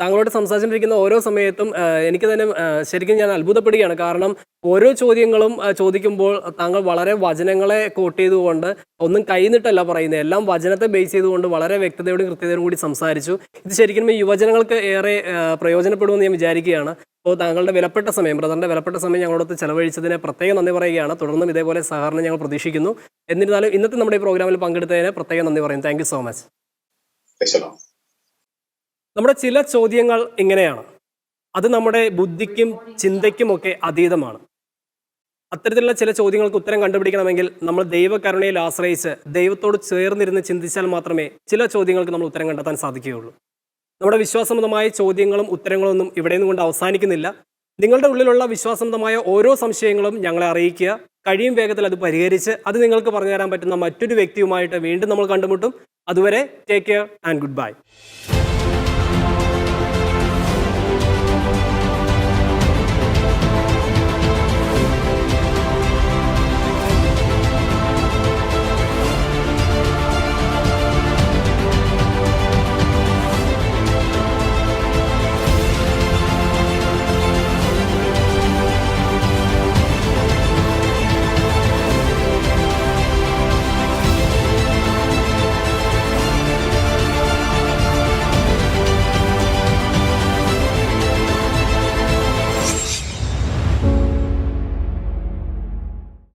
താങ്കളോട് സംസാരിച്ചുകൊണ്ടിരിക്കുന്ന ഓരോ സമയത്തും എനിക്ക് തന്നെ ശരിക്കും ഞാൻ അത്ഭുതപ്പെടുകയാണ്. കാരണം ഓരോ ചോദ്യങ്ങളും ചോദിക്കുമ്പോൾ താങ്കൾ വളരെ വചനങ്ങളെ കോട്ട് ചെയ്തുകൊണ്ട് ഒന്നും കൈനിട്ടല്ല പറയുന്നത്. എല്ലാം വചനത്തെ ബേസ് ചെയ്തുകൊണ്ട് വളരെ വ്യക്തതയോടും കൃത്യതയോടും കൂടി സംസാരിച്ചു. ഇത് ശരിക്കും യുവജനങ്ങൾക്ക് ഏറെ പ്രയോജനപ്പെടുമെന്ന് ഞാൻ വിചാരിക്കുകയാണ്. അപ്പോൾ താങ്കളുടെ വിലപ്പെട്ട സമയം ബ്രദറിന്റെ വിലപ്പെട്ട സമയം ഞങ്ങളോട് ചെലവഴിച്ചതിന് പ്രത്യേകം നന്ദി പറയുകയാണ്. തുടർന്നും ഇതേപോലെ സഹകരണം ഞങ്ങൾ പ്രതീക്ഷിക്കുന്നു. എന്നിരുന്നാലും ഇന്നത്തെ നമ്മുടെ ഈ പ്രോഗ്രാമിൽ പങ്കെടുത്തതിന് പ്രത്യേകം നന്ദി പറയും. Thank so much. നമ്മുടെ ചില ചോദ്യങ്ങൾ ഇങ്ങനെയാണ്. അത് നമ്മുടെ ബുദ്ധിക്കും ചിന്തയ്ക്കും ഒക്കെ അതീതമാണ്. അത്തരത്തിലുള്ള ചില ചോദ്യങ്ങൾക്ക് ഉത്തരം കണ്ടുപിടിക്കണമെങ്കിൽ നമ്മൾ ദൈവകരുണയിൽ ആശ്രയിച്ച് ദൈവത്തോട് ചേർന്നിരുന്ന് ചിന്തിച്ചാൽ മാത്രമേ ചില ചോദ്യങ്ങൾക്ക് നമ്മൾ ഉത്തരം കണ്ടെത്താൻ സാധിക്കുകയുള്ളൂ. നമ്മുടെ വിശ്വാസമതമായ ചോദ്യങ്ങളും ഉത്തരങ്ങളൊന്നും ഇവിടെ നിന്നും കൊണ്ട് അവസാനിക്കുന്നില്ല. നിങ്ങളുടെ ഉള്ളിലുള്ള വിശ്വാസമതമായ ഓരോ സംശയങ്ങളും ഞങ്ങളെ അറിയിക്കുക. കഴിയും വേഗത്തിൽ അത് പരിഹരിച്ച് അത് നിങ്ങൾക്ക് പറഞ്ഞു തരാൻ പറ്റുന്ന മറ്റൊരു വ്യക്തിയുമായിട്ട് വീണ്ടും നമ്മൾ കണ്ടുമുട്ടും. അതുവരെ take care and good bye